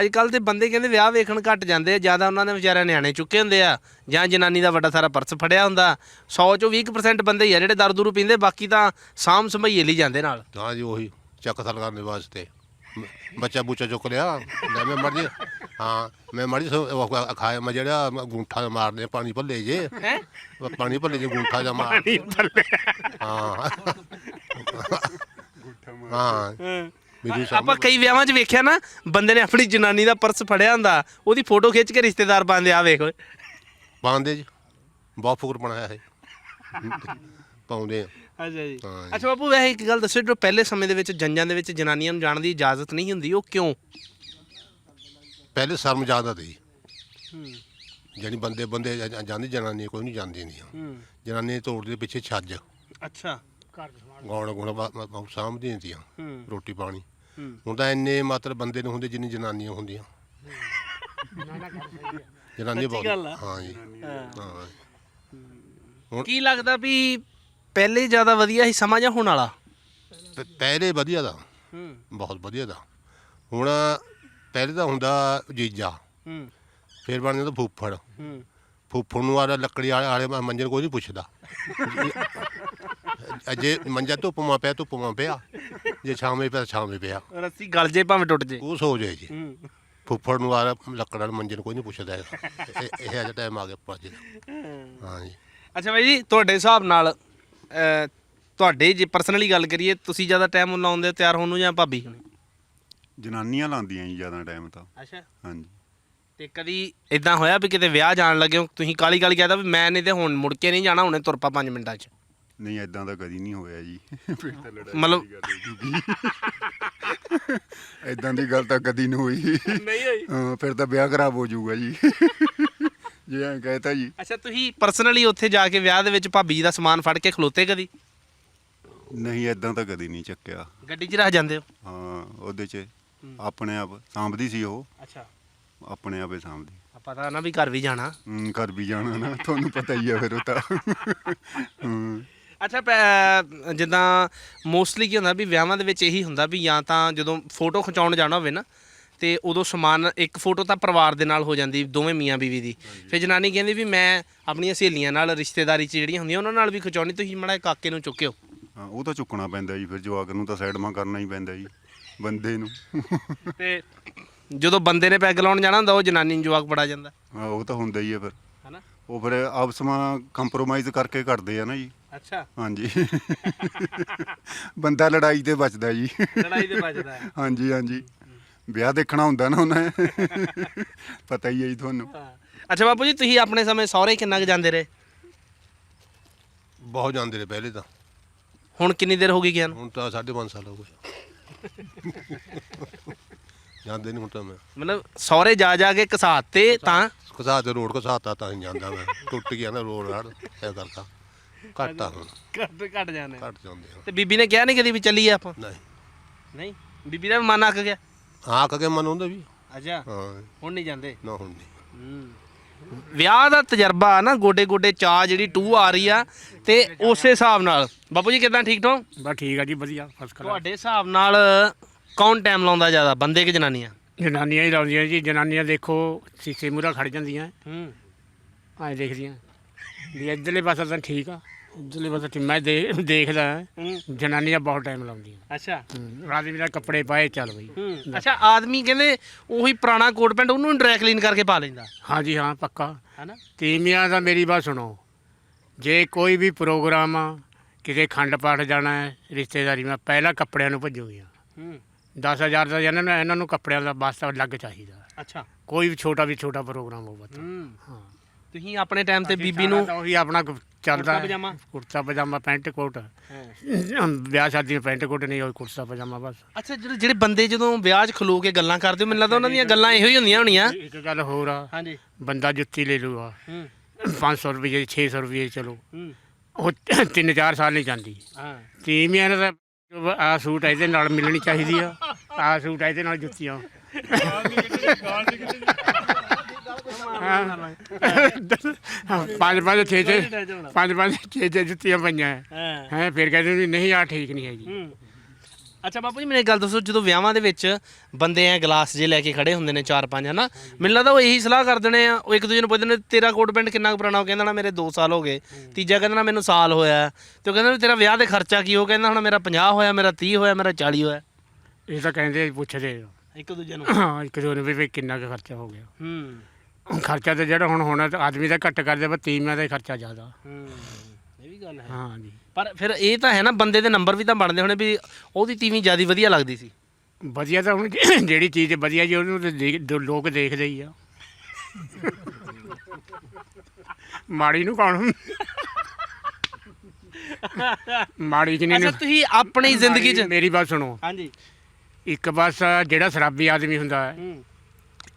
Speaker 2: ਅੱਜ ਕੱਲ ਤੇ ਬੰਦੇ ਕਹਿੰਦੇ ਵਿਆਹ ਵੇਖਣ ਘੱਟ ਜਾਂਦੇ ਆ ਜ਼ਿਆਦਾ ਉਹਨਾਂ ਦੇ ਵਿਚਾਰਿਆਂ ਨਿਆਣੇ ਚੁੱਕੇ ਹੁੰਦੇ ਆ ਜਾਂ ਜਨਾਨੀ ਦਾ ਵੱਡਾ ਸਾਰਾ ਪਰਸ ਫੜਿਆ ਹੁੰਦਾ। 100 ਚੋਂ 20% ਬੰਦੇ ਹੀ ਆ ਜਿਹੜੇ ਦਰ ਦੂਰੂ ਪੀਂਦੇ ਬਾਕੀ ਤਾਂ ਸਾਮ ਸੰਭਈਏ ਲਈ ਜਾਂਦੇ ਨਾਲ।
Speaker 3: ਹਾਂ ਜੀ ਉਹੀ ਚੱਕ ਥਲ ਕਰਨ ਵਾਸਤੇ। ਮ- ਬੱਚਾ ਬੁੱਚਾ ਚੁੱਕ ਲਿਆ ਲੈ ਮੈਂ ਮਰ ਜੀ ਹਾਂ ਮੈਂ ਮਰ ਜੀ ਖਾਇਆ ਮੈਂ ਜਿਹੜਾ ਗੁੰਠਾ ਮਾਰਦੇ ਪਾਣੀ ਭੱਲੇ ਜੇ।
Speaker 2: ਹੈ?
Speaker 3: ਪਾਣੀ ਭੱਲੇ ਜੇ ਗੁੰਠਾ ਜਾ ਮਾਰ। ਹਾਂ। ਹਾਂ। ਵੀ ਤੂੰ
Speaker 2: ਆਪਾਂ ਕਈ ਵਿਆਹਾਂ 'ਚ ਵੇਖਿਆ ਨਾ ਬੰਦੇ ਨੇ ਆਪਣੀ ਜਨਾਨੀ ਦਾ ਪਰਸ ਫੜਿਆ ਹੁੰਦਾ ਉਹਦੀ ਫੋਟੋ ਖਿੱਚ ਕੇ ਰਿਸ਼ਤੇਦਾਰ ਪਾਉਂਦੇ ਆ ਵੇਖ। ਓਏ
Speaker 3: ਪਾਉਂਦੇ ਜੀ। ਬਹੁਤ ਫੁਕਰ ਬਣਾਇਆ ਹੈ ਪਾਉਂਦੇ ਆ।
Speaker 2: ਅੱਛਾ ਜੀ।
Speaker 3: ਹਾਂ ਜੀ।
Speaker 2: ਅੱਛਾ ਬਾਪੂ ਵੈਸੇ ਇੱਕ ਗੱਲ ਦੱਸੋ ਜੋ ਪਹਿਲੇ ਸਮੇਂ ਦੇ ਵਿੱਚ ਜੰਜਾਂ ਦੇ ਵਿੱਚ ਜਨਾਨੀਆਂ ਨੂੰ ਜਾਣ ਦੀ ਇਜਾਜ਼ਤ ਨਹੀਂ ਹੁੰਦੀ ਉਹ ਕਿਉਂ?
Speaker 3: ਪਹਿਲੇ ਸ਼ਰਮ ਜ਼ਿਆਦਾ ਸੀ। ਜਾਨੀ ਬੰਦੇ ਬੰਦੇ ਜਾਂ- ਜਾਂ- ਜਾਂਦੀ ਜਨਾਨੀ ਕੋਈ ਨਹੀਂ ਜਾਂਦੀ ਨਹੀਂ
Speaker 2: ਹੂੰ।
Speaker 3: ਜਨਾਨੀ ਤੋੜਦੇ ਪਿੱਛੇ ਛੱਜ।
Speaker 2: ਅੱਛਾ।
Speaker 3: ਗਾਉਣ ਗੁਣ ਸਾਂਭਦੀਆਂ
Speaker 2: ਹੂੰ।
Speaker 3: ਰੋਟੀ ਪਾਣੀ। ਹੁਣ ਤਾਂ ਇੰਨੇ ਮਾਤਰ ਬੰਦੇ ਨੂੰ ਹੁੰਦੇ ਜਿੰਨੀ ਜਨਾਨੀਆਂ ਹੁੰਦੀਆਂ। ਜਨਾਨੀ ਬਹੁਤ
Speaker 2: ਗੱਲ ਆ।
Speaker 3: ਹਾਂ ਜੀ।
Speaker 2: ਹਾਂ। ਕੀ ਲੱਗਦਾ ਵੀ ਪਹਿਲੇ ਜ਼ਿਆਦਾ ਵਧੀਆ ਸੀ ਸਮਾਂ ਜਾਂ ਹੁਣ ਵਾਲਾ?
Speaker 3: ਪ- ਪਹਿਲੇ ਵਧੀਆ ਦਾ।
Speaker 2: ਹੂੰ।
Speaker 3: ਬਹੁਤ ਵਧੀਆ ਦਾ। ਹੁਣ ਪਹਿਲੇ ਤਾਂ ਹੁੰਦਾ ਜੀਜਾ।
Speaker 2: ਹੂੰ।
Speaker 3: ਫਿਰ ਬਣ ਜਾਂਦਾ ਫੁੱਫੜ।
Speaker 2: ਹੂੰ।
Speaker 3: ਫੁੱਫੜ ਨੂੰ ਆਲਾ ਲੱਕੜੀ ਵਾਲੇ ਵਾਲੇ ਮੰਜਨ ਕੋਈ ਨਹੀਂ ਪੁੱਛਦਾ। ਅਜੇ ਮੰਜਾ ਧੁੱਪ ਮਾ ਪਿਆ ਧੁੱਪ ਮਾ ਪਿਆ। ਜੇ ਛਾਵੇਂ ਪਿਆ ਛਾਵੇਂ ਪਿਆ।
Speaker 2: ਰੱਸੀ ਗਲ ਜੇ ਭਾਵੇਂ ਟੁੱਟ ਜੇ।
Speaker 3: ਉਹ ਸੋ ਜਾਏ ਜੀ।
Speaker 2: ਹੂੰ।
Speaker 3: ਫੁੱਫੜ ਨੂੰ ਆ ਲੱਕੜ ਵਾਲੇ ਮੰਜਨ ਕੋਈ ਨਹੀਂ ਪੁੱਛਦਾ ਹੈਗਾ। ਇਹ ਇਹ ਟਾਈਮ ਆ ਗਿਆ ਪੱਜ ਹਾਂ। ਜੀ।
Speaker 2: ਅੱਛਾ ਬਾਈ ਜੀ ਤੁਹਾਡੇ ਹਿਸਾਬ ਨਾਲ ਅਹ, ਤੁਹਾਡੇ ਜੇ ਪਰਸਨਲੀ ਗੱਲ ਕਰੀਏ ਤੁਸੀਂ ਜ਼ਿਆਦਾ ਟਾਈਮ ਲਾਉਂਦੇ ਹੋ ਤਿਆਰ ਹੋਣ ਨੂੰ ਜਾਂ ਭਾਬੀ ਹੁਣੀ?
Speaker 5: ਜਨਾਨੀਆਂ ਲਾਉਂਦੀਆਂ ਜੀ ਜ਼ਿਆਦਾ ਟਾਈਮ ਤਾਂ।
Speaker 2: ਅੱਛਾ।
Speaker 5: ਹਾਂਜੀ।
Speaker 2: ਤੇ ਕਦੀ ਇਦਾਂ ਹੋਇਆ ਵੀ ਕਿਤੇ ਵਿਆਹ ਜਾਣ ਲੱਗੇ ਹੋ ਤੁਸੀਂ ਕਾਲੀ ਕਾਲੀ ਕਹਿਦਾ ਵੀ ਮੈਂ ਨਹੀਂ ਤੇ ਹੁਣ ਮੁੜ ਕੇ ਨਹੀਂ ਜਾਣਾ ਹੁਣੇ ਤੁਰ ਪਾ 5 ਮਿੰਟਾਂ 'ਚ?
Speaker 5: ਨਹੀਂ ਐਦਾਂ ਤਾਂ ਕਦੀ ਨਹੀਂ ਹੋਇਆ ਜੀ। ਫਿਰ ਤਾਂ ਲੜਾਈ
Speaker 2: ਮਤਲਬ-
Speaker 5: ਦੀ ਗੱਲ ਐਦਾਂ ਦੀ ਗੱਲ ਤਾਂ ਕਦੀ ਨਹੀਂ ਹੋਈ।
Speaker 2: ਨਹੀਂ ਹੋਈ।
Speaker 5: ਹਾਂ ਫਿਰ ਤਾਂ ਵਿਆਹ ਖਰਾਬ ਹੋ ਜਾਊਗਾ ਜੀ। ਜੇ ਐਂ ਕਹਤਾ ਜੀ।
Speaker 2: ਅੱਛਾ ਤੁਸੀਂ ਪਰਸਨਲੀ ਉੱਥੇ ਜਾ ਕੇ ਵਿਆਹ ਦੇ ਵਿੱਚ ਭਾਬੀ ਜੀ ਦਾ ਸਮਾਨ ਫੜ ਕੇ ਖਲੋਤੇ ਕਦੀ?
Speaker 5: ਨਹੀਂ ਐਦਾਂ ਤਾਂ ਕਦੀ ਨਹੀਂ ਚੱਕਿਆ।
Speaker 2: ਗੱਡੀ 'ਚ ਰੱਖ ਜਾਂਦੇ ਹੋ?
Speaker 5: ਹਾਂ ਉਹਦੇ 'ਚ। ਆਪਣੇ ਆਪ ਸਾਂਭਦੀ ਸੀ ਉਹ।
Speaker 2: ਅੱਛਾ।
Speaker 5: ਆਪਣੇ ਆਪੇ ਸਾਂਭਦੀ।
Speaker 2: ਪਤਾ ਨਾ ਵੀ ਘਰ ਵੀ ਜਾਣਾ।
Speaker 5: ਹੂੰ, ਘਰ ਵੀ ਜਾਣਾ ਨਾ ਤੁਹਾਨੂੰ ਪਤਾ ਹੀ ਆ ਫਿਰ ਉਹ ਤਾਂ।
Speaker 2: ਅੱਛਾ ਪੈ- ਜਿੱਦਾਂ ਮੋਸਟਲੀ ਕੀ ਹੁੰਦਾ ਵੀ ਵਿਆਹਾਂ ਦੇ ਵਿੱਚ ਇਹੀ ਹੁੰਦਾ ਵੀ ਜਾਂ ਤਾਂ ਜਦੋਂ ਫੋਟੋ ਖਿਚਾਉਣ ਜਾਣਾ ਹੋਵੇ ਨਾ ਤੇ ਉਦੋਂ ਸਮਾਨ ਇੱਕ ਫੋਟੋ ਤਾਂ ਪਰਿਵਾਰ ਦੇ ਨਾਲ ਹੋ ਜਾਂਦੀ ਦੋਵੇਂ ਮੀਆਂ ਬੀਵੀ ਦੀ। ਫਿਰ ਜਨਾਨੀ ਕਹਿੰਦੀ ਵੀ ਮੈਂ ਆਪਣੀਆਂ ਸਹੇਲੀਆਂ ਨਾਲ ਰਿਸ਼ਤੇਦਾਰੀ 'ਚ ਜਿਹੜੀਆਂ ਹੁੰਦੀਆਂ ਉਹਨਾਂ ਨਾਲ ਵੀ ਖਿਚਾਉਣੀ ਤੁਸੀਂ ਮੜਾ ਕਾਕੇ ਨੂੰ ਚੁੱਕਿਓ।
Speaker 5: ਹਾਂ, ਉਹ ਤਾਂ ਚੁੱਕਣਾ ਪੈਂਦਾ ਜੀ ਫਿਰ ਜਵਾਕ ਨੂੰ ਤਾਂ ਸਾਈਡ ਮਾ ਕਰਨਾ ਹੀ ਪੈਂਦਾ ਜੀ ਬੰਦੇ ਨੂੰ।
Speaker 2: ਤੇ ਜਦੋਂ ਬੰਦੇ ਨੇ ਪੈਗ ਲਾਉਣ ਜਾਣਾ ਹੁੰਦਾ ਉਹ ਜਨਾਨੀ ਨੂੰ ਜਵਾਕ ਬੜਾ ਜਾਂਦਾ।
Speaker 5: ਹਾਂ, ਉਹ ਤਾਂ ਹੁੰਦਾ ਹੀ ਹੈ ਫਿਰ। ਉਹ ਫਿਰ ਆਪਸ ਵਿੱਚ ਕੰਪਰੋਮਾਈਜ਼ ਕਰਕੇ ਕਰਦੇ ਆ ਨਾ ਜੀ।
Speaker 2: ਅੱਛਾ।
Speaker 5: ਹਾਂਜੀ। ਬੰਦਾ ਲੜਾਈ ਤੇ ਬਚਦਾ ਜੀ।
Speaker 2: ਲੜਾਈ ਦੇ ਬਚਦਾ। ਹੈ
Speaker 5: ਹਾਂਜੀ ਹਾਂਜੀ। ਵਿਆਹ ਦੇਖਣਾ ਹੁੰਦਾ ਨਾ ਉਹਨੇ। ਪਤਾ ਹੀ ਹੈ ਜੀ ਤੁਹਾਨੂੰ।
Speaker 2: ਅੱਛਾ ਬਾਪੂ ਜੀ ਤੁਸੀਂ ਆਪਣੇ ਸਮੇਂ ਸਹੁਰੇ ਕਿੰਨਾ ਕੁ ਜਾਂਦੇ ਰਹੇ?
Speaker 3: ਬਹੁਤ ਜਾਂਦੇ ਨੇ ਪਹਿਲੇ ਤਾਂ।
Speaker 2: ਹੁਣ ਕਿੰਨੀ ਦੇਰ ਹੋ ਗਈ ਗਿਆ ਨੂੰ?
Speaker 3: ਹੁਣ ਤਾਂ 5.5 ਸਾਲ ਹੋ ਗਏ। ਜਾਂਦੇ ਨਹੀਂ ਹੁਣ ਤਾਂ ਮੈਂ।
Speaker 2: ਮਤਲਬ ਸਹੁਰੇ ਜਾ ਜਾ ਕੇ ਕਸਾਤੇ ਤਾਂ
Speaker 3: ਕਸਾ ਤੇ ਰੋਡ ਕਸਾਤਾ ਤਾਂ ਹੀ ਜਾਂਦਾ ਮੈਂ। ਟੁੱਟ ਗਿਆ ਨਾ ਰੋਡ ਰਾੜ ਇਹ ਕਰਤਾ ਘੱਟ ਹੁਣ।
Speaker 2: ਘੱਟ ਘੱਟ ਜਾਂਦੇ
Speaker 3: ਘੱਟ ਜਾਂਦੇ ਆ।
Speaker 2: ਤੇ ਬੀਬੀ ਨੇ ਕਿਹਾ ਨਹੀਂ ਕਦੀ ਵੀ ਚੱਲੀਏ ਆਪਾਂ?
Speaker 3: ਨਹੀਂ।
Speaker 2: ਨਹੀਂ? ਬੀਬੀ ਦਾ ਵੀ ਮਨ ਅੱਕ ਗਿਆ?
Speaker 3: ਹਾਂ ਕਗੇ ਮਨ ਹੁੰਦਾ ਵੀ।
Speaker 2: ਅੱਛਾ।
Speaker 3: ਹਾਂ।
Speaker 2: ਹੁਣ ਨਹੀਂ ਜਾਂਦੇ?
Speaker 3: ਨਾ ਹੁਣ ਨਹੀਂ।
Speaker 2: ਵਿਆਹ ਦਾ ਤਜਰਬਾ ਨਾ ਗੋਡੇ ਗੋਡੇ ਚਾ ਜਿਹੜੀ 2 ਆ ਰਹੀ ਆ ਤੇ ਉਸੇ ਹਿਸਾਬ ਨਾਲ। ਬਾਪੂ ਜੀ ਕਿਦਾਂ ਠੀਕ ਠਾਕ?
Speaker 1: ਬਸ ਠੀਕ ਆ ਜੀ ਵਧੀਆ ਫਸਟ ਕਲਾਸ
Speaker 2: ਤੁਹਾਡੇ ਹਿਸਾਬ ਨਾਲ ਕੌਣ ਟਾਈਮ ਲਾਉਂਦਾ ਜ਼ਿਆਦਾ ਬੰਦੇ ਕਿ ਜਨਾਨੀਆਂ?
Speaker 1: ਜਨਾਨੀਆਂ ਹੀ ਲਾਉਂਦੀਆਂ ਜੀ ਜਨਾਨੀਆਂ ਦੇਖੋ ਸੀਸੇ ਮੂਹਰੇ ਖੜ ਜਾਂਦੀਆਂ।
Speaker 2: ਹੂੰ।
Speaker 1: ਐਂ ਦੇਖਦੀਆਂ ਵੀ ਇੱਧਰਲੇ ਪਾਸੇ ਤਾਂ ਠੀਕ ਆ ਇੱਧਰਲੇ ਪਾਸੇ ਠੀਕ। ਮੈਂ ਦੇ- ਦੇਖਦਾ ਜਨਾਨੀਆਂ ਬਹੁਤ ਟਾਈਮ ਲਾਉਂਦੀਆਂ।
Speaker 2: ਅੱਛਾ।
Speaker 1: ਹੂੰ, ਆਦਮੀ ਦਾ ਕੱਪੜੇ ਪਾਏ ਚੱਲ ਬਈ।
Speaker 2: ਹੂੰ ਅੱਛਾ ਆਦਮੀ ਕਹਿੰਦੇ ਉਹੀ ਪੁਰਾਣਾ ਕੋਟ ਪੈਂਟ ਉਹਨੂੰ ਡਰਾਈ ਕਲੀਨ ਕਰਕੇ ਪਾ ਲੈਂਦਾ।
Speaker 1: ਹਾਂਜੀ ਹਾਂ ਪੱਕਾ।
Speaker 2: ਹੈਨਾ?
Speaker 1: ਤੀਵੀਆਂ ਦਾ ਮੇਰੀ ਬਾਤ ਸੁਣੋ ਜੇ ਕੋਈ ਵੀ ਪ੍ਰੋਗਰਾਮ ਆ ਕਿਤੇ ਖੰਡ ਪਾਠ ਜਾਣਾ ਹੈ ਰਿਸ਼ਤੇਦਾਰੀ ਮੈਂ ਪਹਿਲਾਂ ਕੱਪੜਿਆਂ ਨੂੰ ਭੱਜੂਗੀਆਂ
Speaker 2: ਹੂੰ।
Speaker 1: 10000 ਦਾ ਇਹਨਾਂ ਨੂੰ ਇਹਨਾਂ ਨੂੰ ਕੱਪੜਿਆਂ ਦਾ ਬਸ ਅਲੱਗ ਚਾਹੀਦਾ।
Speaker 2: ਅੱਛਾ।
Speaker 1: ਕੋਈ ਵੀ ਛੋਟਾ ਵੀ ਛੋਟਾ ਪ੍ਰੋਗਰਾਮ ਹੋਵੇ ਤਾਂ।
Speaker 2: ਹੂੰ।
Speaker 1: ਹਾਂ।
Speaker 2: ਤੁਸੀਂ ਆਪਣੇ ਟਾਈਮ ਤੇ ਬੀਬੀ ਨੂੰ
Speaker 1: ਤਾਂ ਉਹੀ ਆਪਣਾ ਕੁ- ਚੱਲਦਾ।
Speaker 2: ਕੁੜਤਾ ਪਜਾਮਾ?
Speaker 1: Pant coat. ਵਿਆਹ ਸ਼ਾਦੀ ਵਿੱਚ ਪੈਂਟ ਕੋਟ ਨਹੀਂ ਉਹ ਕੁੜਤਾ ਪਜਾਮਾ ਬਸ।
Speaker 2: ਅੱਛਾ ਜਿਹੜੇ ਜਿਹੜੇ ਬੰਦੇ ਜਦੋਂ ਵਿਆਹ 'ਚ ਖਲੋ ਕੇ ਗੱਲਾਂ ਕਰਦੇ ਹੋ ਮੈਨੂੰ ਲੱਗਦਾ ਉਹਨਾਂ ਦੀਆਂ ਗੱਲਾਂ ਇਹੋ ਹੀ ਹੁੰਦੀਆਂ ਹੋਣੀਆਂ।
Speaker 1: ਇੱਕ ਗੱਲ ਹੋਰ ਆ।
Speaker 2: ਹਾਂਜੀ।
Speaker 1: ਬੰਦਾ ਜੁੱਤੀ ਲੈ ਲੂਗਾ।
Speaker 2: ਹੂੰ।
Speaker 1: 500 ਰੁਪਏ 600 ਰੁਪਏ ਚਲੋ।
Speaker 2: ਹੂੰ।
Speaker 1: ਉਹ ਤਿੰਨ ਚਾਰ ਸਾਲ ਨਹੀਂ ਜਾਂਦੀ।
Speaker 2: ਹਾਂ।
Speaker 1: ਤੀਵੀਆਂ ਤਾਂ ਆ ਸੂਟ ਇਹਦੇ ਨਾਲ ਮਿਲਣੀ ਚਾਹੀਦੀ ਆ। ਆ ਸੂਟ ਇਹਦੇ ਨਾਲ ਜੁੱਤੀਆਂ। ਹਾਂ। ਪੰਜ ਪੰਜ ਛੇ ਛੇ ਪੰਜ ਪੰਜ ਛੇ ਛੇ ਜੁੱਤੀਆਂ ਪਈਆਂ।
Speaker 2: ਹਾਂ।
Speaker 1: ਹੈ ਫਿਰ ਕਹਿੰਦੇ ਵੀ ਨਹੀਂ ਆ ਠੀਕ ਨਹੀਂ ਹੈਗੀ।
Speaker 2: ਹੂੰ। ਅੱਛਾ ਬਾਪੂ ਜੀ ਮੈਨੂੰ ਇੱਕ ਗੱਲ ਦੱਸੋ ਜਦੋਂ ਵਿਆਹਾਂ ਦੇ ਵਿੱਚ ਬੰਦੇ ਐ ਗਲਾਸ ਜੇ ਲੈ ਕੇ ਖੜੇ ਹੁੰਦੇ ਨੇ ਚਾਰ ਪੰਜ ਹਨਾ? ਮੈਨੂੰ ਲੱਗਦਾ ਉਹ ਇਹੀ ਸਲਾਹ ਕਰ ਦੇਣੇ ਆ ਉਹ ਇੱਕ ਦੂਜੇ ਨੂੰ ਪੁੱਛਦੇ ਨੇ ਤੇਰਾ ਕੋਟ ਪੈਂਟ ਕਿੰਨਾ ਕੁ ਪੁਰਾਣਾ? ਉਹ ਕਹਿੰਦਾ ਨਾ ਮੇਰੇ 2 ਸਾਲ ਹੋ ਗਏ। ਤੀਜਾ ਕਹਿੰਦਾ ਨਾ ਮੈਨੂੰ ਸਾਲ ਹੋਇਆ ਤੇ ਉਹ ਕਹਿੰਦਾ ਵੀ ਤੇਰਾ ਵਿਆਹ ਦੇ ਖਰਚਾ ਕੀ? ਉਹ ਕਹਿੰਦਾ ਹੁਣ ਮੇਰਾ 50 ਹੋਇਆ ਮੇਰਾ 30 ਹੋਇਆ ਮੇਰਾ 40 ਹੋਇਆ।
Speaker 1: ਇਹ ਤਾਂ ਕਹਿੰਦੇ ਆ, ਪੁੱਛਦੇ ਆ।
Speaker 2: ਇੱਕ ਦੂਜੇ ਨੂੰ।
Speaker 1: ਹਾਂ ਇੱਕ ਦੋ ਨੂੰ ਵੀ ਵੀ ਕਿੰਨਾ ਕੁ ਖਰਚਾ ਹੋ ਗਿਆ।
Speaker 2: ਹੂੰ।
Speaker 1: ਖਰਚਾ ਤਾਂ ਜਿਹੜਾ ਹੁਣ ਹੋਣਾ ਤਾਂ ਆਦਮੀ ਦਾ ਘੱਟ ਕਰਦੇ ਪਰ ਤੀਵੀਆਂ ਦਾ ਹੀ ਖਰਚਾ ਜ਼ਿਆਦਾ।
Speaker 2: ਹੂੰ ਇਹ ਵੀ ਗੱਲ ਹੈ।
Speaker 1: ਹਾਂ ਜੀ।
Speaker 2: ਪਰ ਫਿਰ ਇਹ ਤਾਂ ਹੈ ਨਾ ਬੰਦੇ ਦੇ ਨੰਬਰ ਵੀ ਤਾਂ ਬਣਦੇ ਹੋਣੇ ਵੀ ਉਹਦੀ ਤੀਵੀਂ ਜ਼ਿਆਦਾ ਵਧੀਆ ਲੱਗਦੀ ਸੀ।
Speaker 1: ਵਧੀਆ ਤਾਂ ਹੁਣ *coughs* ਜਿਹੜੀ ਚੀਜ਼ ਵਧੀਆ ਜੀ ਉਹਨੂੰ ਤਾਂ ਦੇਖ- ਦੋ ਲੋਕ ਦੇਖਦੇ ਹੀ ਆ। ਮਾੜੀ ਨੂੰ ਕੌਣ ਮਾੜੀ ਕਿ
Speaker 2: ਅੱਛਾ ਤੁਸੀਂ ਆਪਣੀ ਜ਼ਿੰਦਗੀ 'ਚ
Speaker 1: ਮੇਰੀ ਬਾਤ ਸੁਣੋ।
Speaker 2: ਹਾਂਜੀ।
Speaker 1: ਇੱਕ ਬਸ ਜਿਹੜਾ ਸ਼ਰਾਬੀ ਆਦਮੀ ਹੁੰਦਾ ਹੈ
Speaker 2: ਹੂੰ।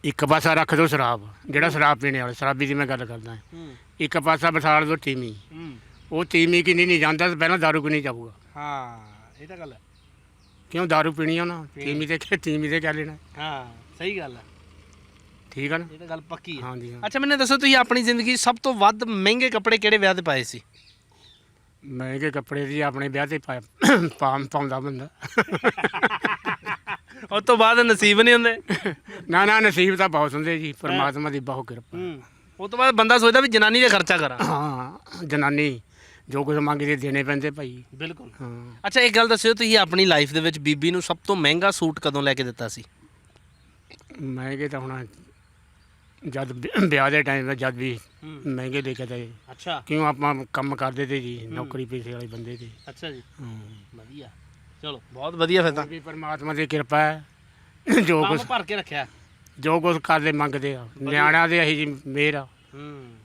Speaker 1: ਇੱਕ ਪਾਸਾ ਰੱਖ ਦਿਓ ਸ਼ਰਾਬ ਜਿਹੜਾ ਸ਼ਰਾਬ ਪੀਣੇ ਵਾਲਾ ਸ਼ਰਾਬੀ ਦੀ ਮੈਂ ਗੱਲ ਕਰਦਾ।
Speaker 2: ਹੂੰ।
Speaker 1: ਇੱਕ ਪਾਸਾ ਬਿਠਾਲ ਦਿਓ ਟੀਮੀ
Speaker 2: ਹੂੰ।
Speaker 1: ਉਹ ਟੀਮੀ ਕਿੰਨੀ ਨਹੀਂ ਜਾਂਦਾ ਤਾਂ ਪਹਿਲਾਂ ਦਾਰੂ ਨਹੀਂ ਜਾਊਗਾ।
Speaker 2: ਹਾਂ ਇਹ ਤਾਂ ਗੱਲ ਹੈ।
Speaker 1: ਕਿਉਂ ਦਾਰੂ ਪੀਣੀ ਆ ਨਾ ਟੀਮੀ ਤੇ ਟੀਮੀ ਤੇ ਕਹਿ ਲੈਣਾ।
Speaker 2: ਹਾਂ ਸਹੀ ਗੱਲ ਹੈ।
Speaker 1: ਠੀਕ ਆ ਨਾ?
Speaker 2: ਇਹ ਤਾਂ ਗੱਲ ਪੱਕੀ ਹੈ।
Speaker 1: ਹਾਂਜੀ ਹਾਂ।
Speaker 2: ਅੱਛਾ ਮੈਨੂੰ ਦੱਸੋ ਤੁਸੀਂ ਆਪਣੀ ਜ਼ਿੰਦਗੀ 'ਚ ਸਭ ਤੋਂ ਵੱਧ ਮਹਿੰਗੇ ਕੱਪੜੇ ਕਿਹੜੇ ਵਿਆਹ ਤੇ ਪਾਏ ਸੀ?
Speaker 1: ਮਹਿੰਗੇ ਕੱਪੜੇ ਜੀ ਆਪਣੇ ਵਿਆਹ ਤੇ ਪਾ ਪਾਮ ਪਾਉਂਦਾ ਬੰਦਾ।
Speaker 2: ਉਸ ਤੋਂ ਬਾਅਦ ਨਸੀਬ ਨਹੀਂ ਹੁੰਦੇ?
Speaker 1: ਨਾ ਨਾ ਨਸੀਬ ਤਾਂ ਬਹੁਤ ਹੁੰਦੇ ਜੀ। ਪਰਮਾਤਮਾ ਦੀ ਬਹੁਤ ਕਿਰਪਾ।
Speaker 2: ਹੂੰ ਉਸ ਤੋਂ ਬਾਅਦ ਬੰਦਾ ਸੋਚਦਾ ਵੀ ਜਨਾਨੀ ਦਾ ਖਰਚਾ ਕਰਾਂ।
Speaker 1: ਹਾਂ ਜਨਾਨੀ। ਜੋ ਕੁਝ ਮੰਗਦੀ ਦੇਣੇ ਪੈਂਦੇ ਭਾਈ।
Speaker 2: ਬਿਲਕੁਲ।
Speaker 1: ਹਾਂ।
Speaker 2: ਅੱਛਾ ਇੱਕ ਗੱਲ ਦੱਸਿਓ ਤੁਸੀਂ ਆਪਣੀ ਲਾਈਫ ਦੇ ਵਿੱਚ ਬੀਬੀ ਨੂੰ ਸਭ ਤੋਂ ਮਹਿੰਗਾ ਸੂਟ ਕਦੋਂ ਲੈ ਕੇ ਦਿੱਤਾ ਸੀ?
Speaker 1: ਮਹਿੰਗੇ ਤਾਂ ਹੁਣ ਜਦ ਵਿ- ਵਿਆਹ ਦੇ ਟਾਈਮ ਜਦ ਵੀ। ਮਹਿੰਗੇ ਦੇ ਕੇ ਤੇ
Speaker 2: ਅੱਛਾ।
Speaker 1: ਕਿਉਂ ਆਪਾਂ ਕੰਮ ਕਰਦੇ ਤੇ ਜੀ ਨੌਕਰੀ ਪੇਸ਼ੇ ਵਾਲੇ ਬੰਦੇ ਤੇ।
Speaker 2: ਅੱਛਾ ਜੀ।
Speaker 1: ਹਾਂ।
Speaker 2: ਵਧੀਆ। ਚਲੋ ਬਹੁਤ ਵਧੀਆ ਫਿਰ ਤਾਂ।
Speaker 1: ਵੀ ਪਰਮਾਤਮਾ ਦੀ ਕਿਰਪਾ ਹੈ। ਜੋ
Speaker 2: ਕੰਮ
Speaker 1: ਕੁਝ
Speaker 2: ਭਰ ਕੇ ਰੱਖਿਆ।
Speaker 1: ਜੋ ਕੁਝ ਕਰਦੇ ਮੰਗਦੇ ਆ। ਨਿਆਣਿਆਂ ਦੇ ਇਹੀ ਜੀ ਮੇਰ ਆ।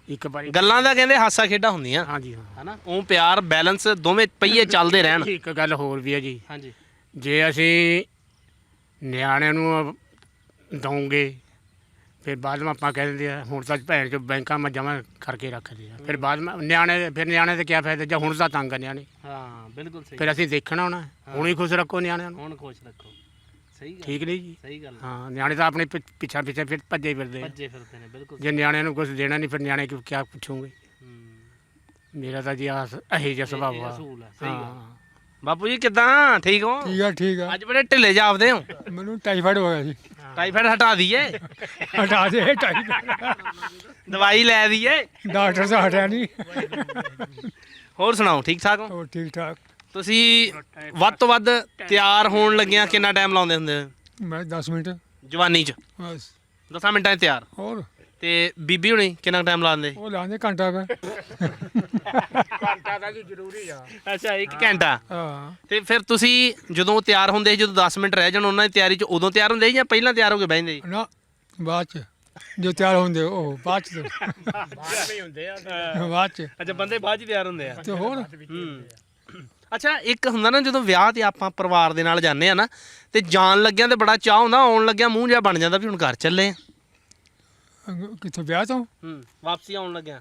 Speaker 1: ਇੱਕ ਵਾਰੀ
Speaker 2: ਗੱਲਾਂ ਦਾ ਕਹਿੰਦੇ ਹਾਸਾ ਖੇਡਾਂ ਹੁੰਦੀਆਂ।
Speaker 1: ਹਾਂਜੀ ਹਾਂ।
Speaker 2: ਹਨਾ? ਉਹ ਪਿਆਰ ਬੈਲੈਂਸ ਦੋਵੇਂ ਪਹੀਏ ਚੱਲਦੇ ਰਹਿਣ।
Speaker 1: ਇੱਕ ਗੱਲ ਹੋਰ ਵੀ ਹੈ ਜੀ।
Speaker 2: ਹਾਂਜੀ।
Speaker 1: ਜੇ ਅਸੀਂ ਨਿਆਣਿਆਂ ਨੂੰ ਦਵਾਂਗੇ ਫਿਰ ਬਾਅਦ ਵਿੱਚ ਆਪਾਂ ਕਹਿ ਦਿੰਦੇ ਆ ਹੁਣ ਤਾਂ ਭੈਣ ਚੋ ਬੈਂਕਾਂ ਮੈਂ ਜਮ੍ਹਾਂ ਕਰਕੇ ਰੱਖਦੇ ਆ ਫਿਰ ਬਾਅਦ ਵਿੱਚ ਨਿਆਣੇ ਫਿਰ ਨਿਆਣੇ ਤੇ ਕੀ ਫਾਇਦਾ? ਜੇ ਹੁਣ ਤਾਂ ਤੰਗ ਆ ਨਿਆਣੇ।
Speaker 2: ਹਾਂ ਬਿਲਕੁਲ ਸਹੀ।
Speaker 1: ਫਿਰ ਅਸੀਂ ਦੇਖਣਾ ਹੋਣਾ। ਹੁਣ ਹੀ ਖੁਸ਼ ਰੱਖੋ ਨਿਆਣਿਆਂ ਨੂੰ।
Speaker 2: ਹੁਣ ਖੁਸ਼ ਰੱਖੋ। ਸਹੀ ਗੱਲ
Speaker 1: ਠੀਕ ਨਹੀਂ ਜੀ।
Speaker 2: ਸਹੀ ਗੱਲ
Speaker 1: ਹਾਂ। ਨਿਆਣੇ ਤਾਂ ਆਪਣੇ ਪਿੱਛਾ ਪਿੱਛੇ ਫਿਰ ਭੱਜੇ ਫਿਰਦੇ ਆ।
Speaker 2: ਭੱਜੇ ਫਿਰਦੇ ਨੇ ਬਿਲਕੁਲ
Speaker 1: ਜੇ ਨਿਆਣਿਆਂ ਨੂੰ ਕੁਝ ਦੇਣਾ ਨਹੀਂ ਫਿਰ ਨਿਆਣੇ ਕਿਉਂ ਕਿਆ ਪੁੱਛੋਗੇ?
Speaker 2: ਹੂੰ।
Speaker 1: ਮੇਰਾ ਤਾਂ ਜੀ ਆਸ ਇਹੀ ਜਿਹਾ ਸੁਭਾਅ
Speaker 2: ਇਹ
Speaker 1: ਆ।
Speaker 2: ਅਸੂਲ ਹੈ, ਸਹੀ ਗੱਲ।
Speaker 1: ਹਾਂ।
Speaker 2: ਬਾਪੂ ਜੀ ਕਿਦਾਂ? ਠੀਕ ਹੋ?
Speaker 4: ਠੀਕ ਆ ਠੀਕ ਆ।
Speaker 2: ਅੱਜ ਬੜੇ ਢਿੱਲੇ ਜਾਪਦੇ ਹੋ।
Speaker 4: ਮੈਨੂੰ ਟਾਈਫਾਇਡ ਹੋ ਗਿਆ ਸੀ।
Speaker 2: ਟਾਈਫਾਇਡ ਹਟਾ ਦਈਏ।
Speaker 4: ਹਟਾ ਦੇ ਟਾਈਫਾਇਡ।
Speaker 2: ਦਵਾਈ ਲੈ ਦਈਏ।
Speaker 4: ਡਾਕਟਰ ਸਾਹਿਬ ਹਟਿਆ ਨਹੀਂ।
Speaker 2: ਹੋਰ ਸੁਣਾਓ ਠੀਕ ਠਾਕ ਹੋ?
Speaker 4: ਉਹ ਠੀਕ ਠਾਕ।
Speaker 2: ਤੁਸੀਂ ਵੱਧ ਤੋਂ ਵੱਧ ਤਿਆਰ ਹੋਣ ਲੱਗਿਆਂ ਕਿੰਨਾ ਟਾਈਮ ਲਾਉਂਦੇ ਹੁੰਦੇ ਹੋ?
Speaker 4: ਮੈਂ 10 ਮਿੰਟ।
Speaker 2: ਜਵਾਨੀ 'ਚ।
Speaker 4: ਬਸ।
Speaker 2: 10 ਮਿੰਟਾਂ 'ਚ ਤਿਆਰ।
Speaker 4: ਹੋਰ?
Speaker 2: ਤੇ ਬੀਬੀ ਹੁਣੀ ਕਿੰਨਾ ਟਾਈਮ ਲਾਉਂਦੇ
Speaker 4: ਉਹ ਲਾਉਂਦੇ ਘੰਟਾ ਕ।
Speaker 1: ਘੰਟਾ ਤਾਂ ਜੀ ਜ਼ਰੂਰੀ ਆ।
Speaker 2: ਅੱਛਾ 1 ਘੰਟਾ।
Speaker 4: ਹਾਂ।
Speaker 2: ਤੇ ਫਿਰ ਤੁਸੀਂ ਜਦੋਂ ਤਿਆਰ ਹੁੰਦੇ ਸੀ ਜਦੋਂ 10 ਮਿੰਟ ਰਹਿ ਜਾਣ ਉਹਨਾਂ ਦੀ ਤਿਆਰੀ 'ਚ ਉਦੋਂ ਤਿਆਰ ਹੁੰਦੇ ਸੀ ਜਾਂ ਪਹਿਲਾਂ ਤਿਆਰ ਹੋ ਕੇ ਬਹਿੰਦੇ ਸੀ?
Speaker 4: ਨਾ ਬਾਅਦ ਚ। ਜੋ ਤਿਆਰ ਹੁੰਦੇ ਉਹ ਬਾਅਦ ਚ।
Speaker 1: ਬਾਅਦ ਵਿੱਚ ਹੁੰਦੇ ਆ।
Speaker 4: ਬਾਅਦ ਚ।
Speaker 2: ਅੱਛਾ ਬੰਦੇ ਬਾਅਦ 'ਚ ਤਿਆਰ ਹੁੰਦੇ ਆ।
Speaker 4: ਤੇ ਹੋਰ?
Speaker 2: ਹੂੰ ਅੱਛਾ ਇੱਕ ਹੁੰਦਾ ਨਾ ਜਦੋਂ ਵਿਆਹ ਤੇ ਆਪਾਂ ਪਰਿਵਾਰ ਦੇ ਨਾਲ ਜਾਂਦੇ ਆ ਨਾ ਤੇ ਜਾਣ ਲੱਗਿਆਂ ਤੇ ਬੜਾ ਚਾਹ ਹੁੰਦਾ ਆਉਣ ਲੱਗਿਆਂ ਮੂੰਹ ਜਿਹਾ ਬਣ ਜਾਂਦਾ ਵੀ ਹੁਣ ਘਰ ਚੱਲੇ ਆ।
Speaker 4: ਅਹ ਕਿੱਥੋਂ ਵਿਆਹ ਤੋਂ?
Speaker 2: ਹੂੰ ਵਾਪਸੀ ਆਉਣ ਲੱਗਿਆਂ।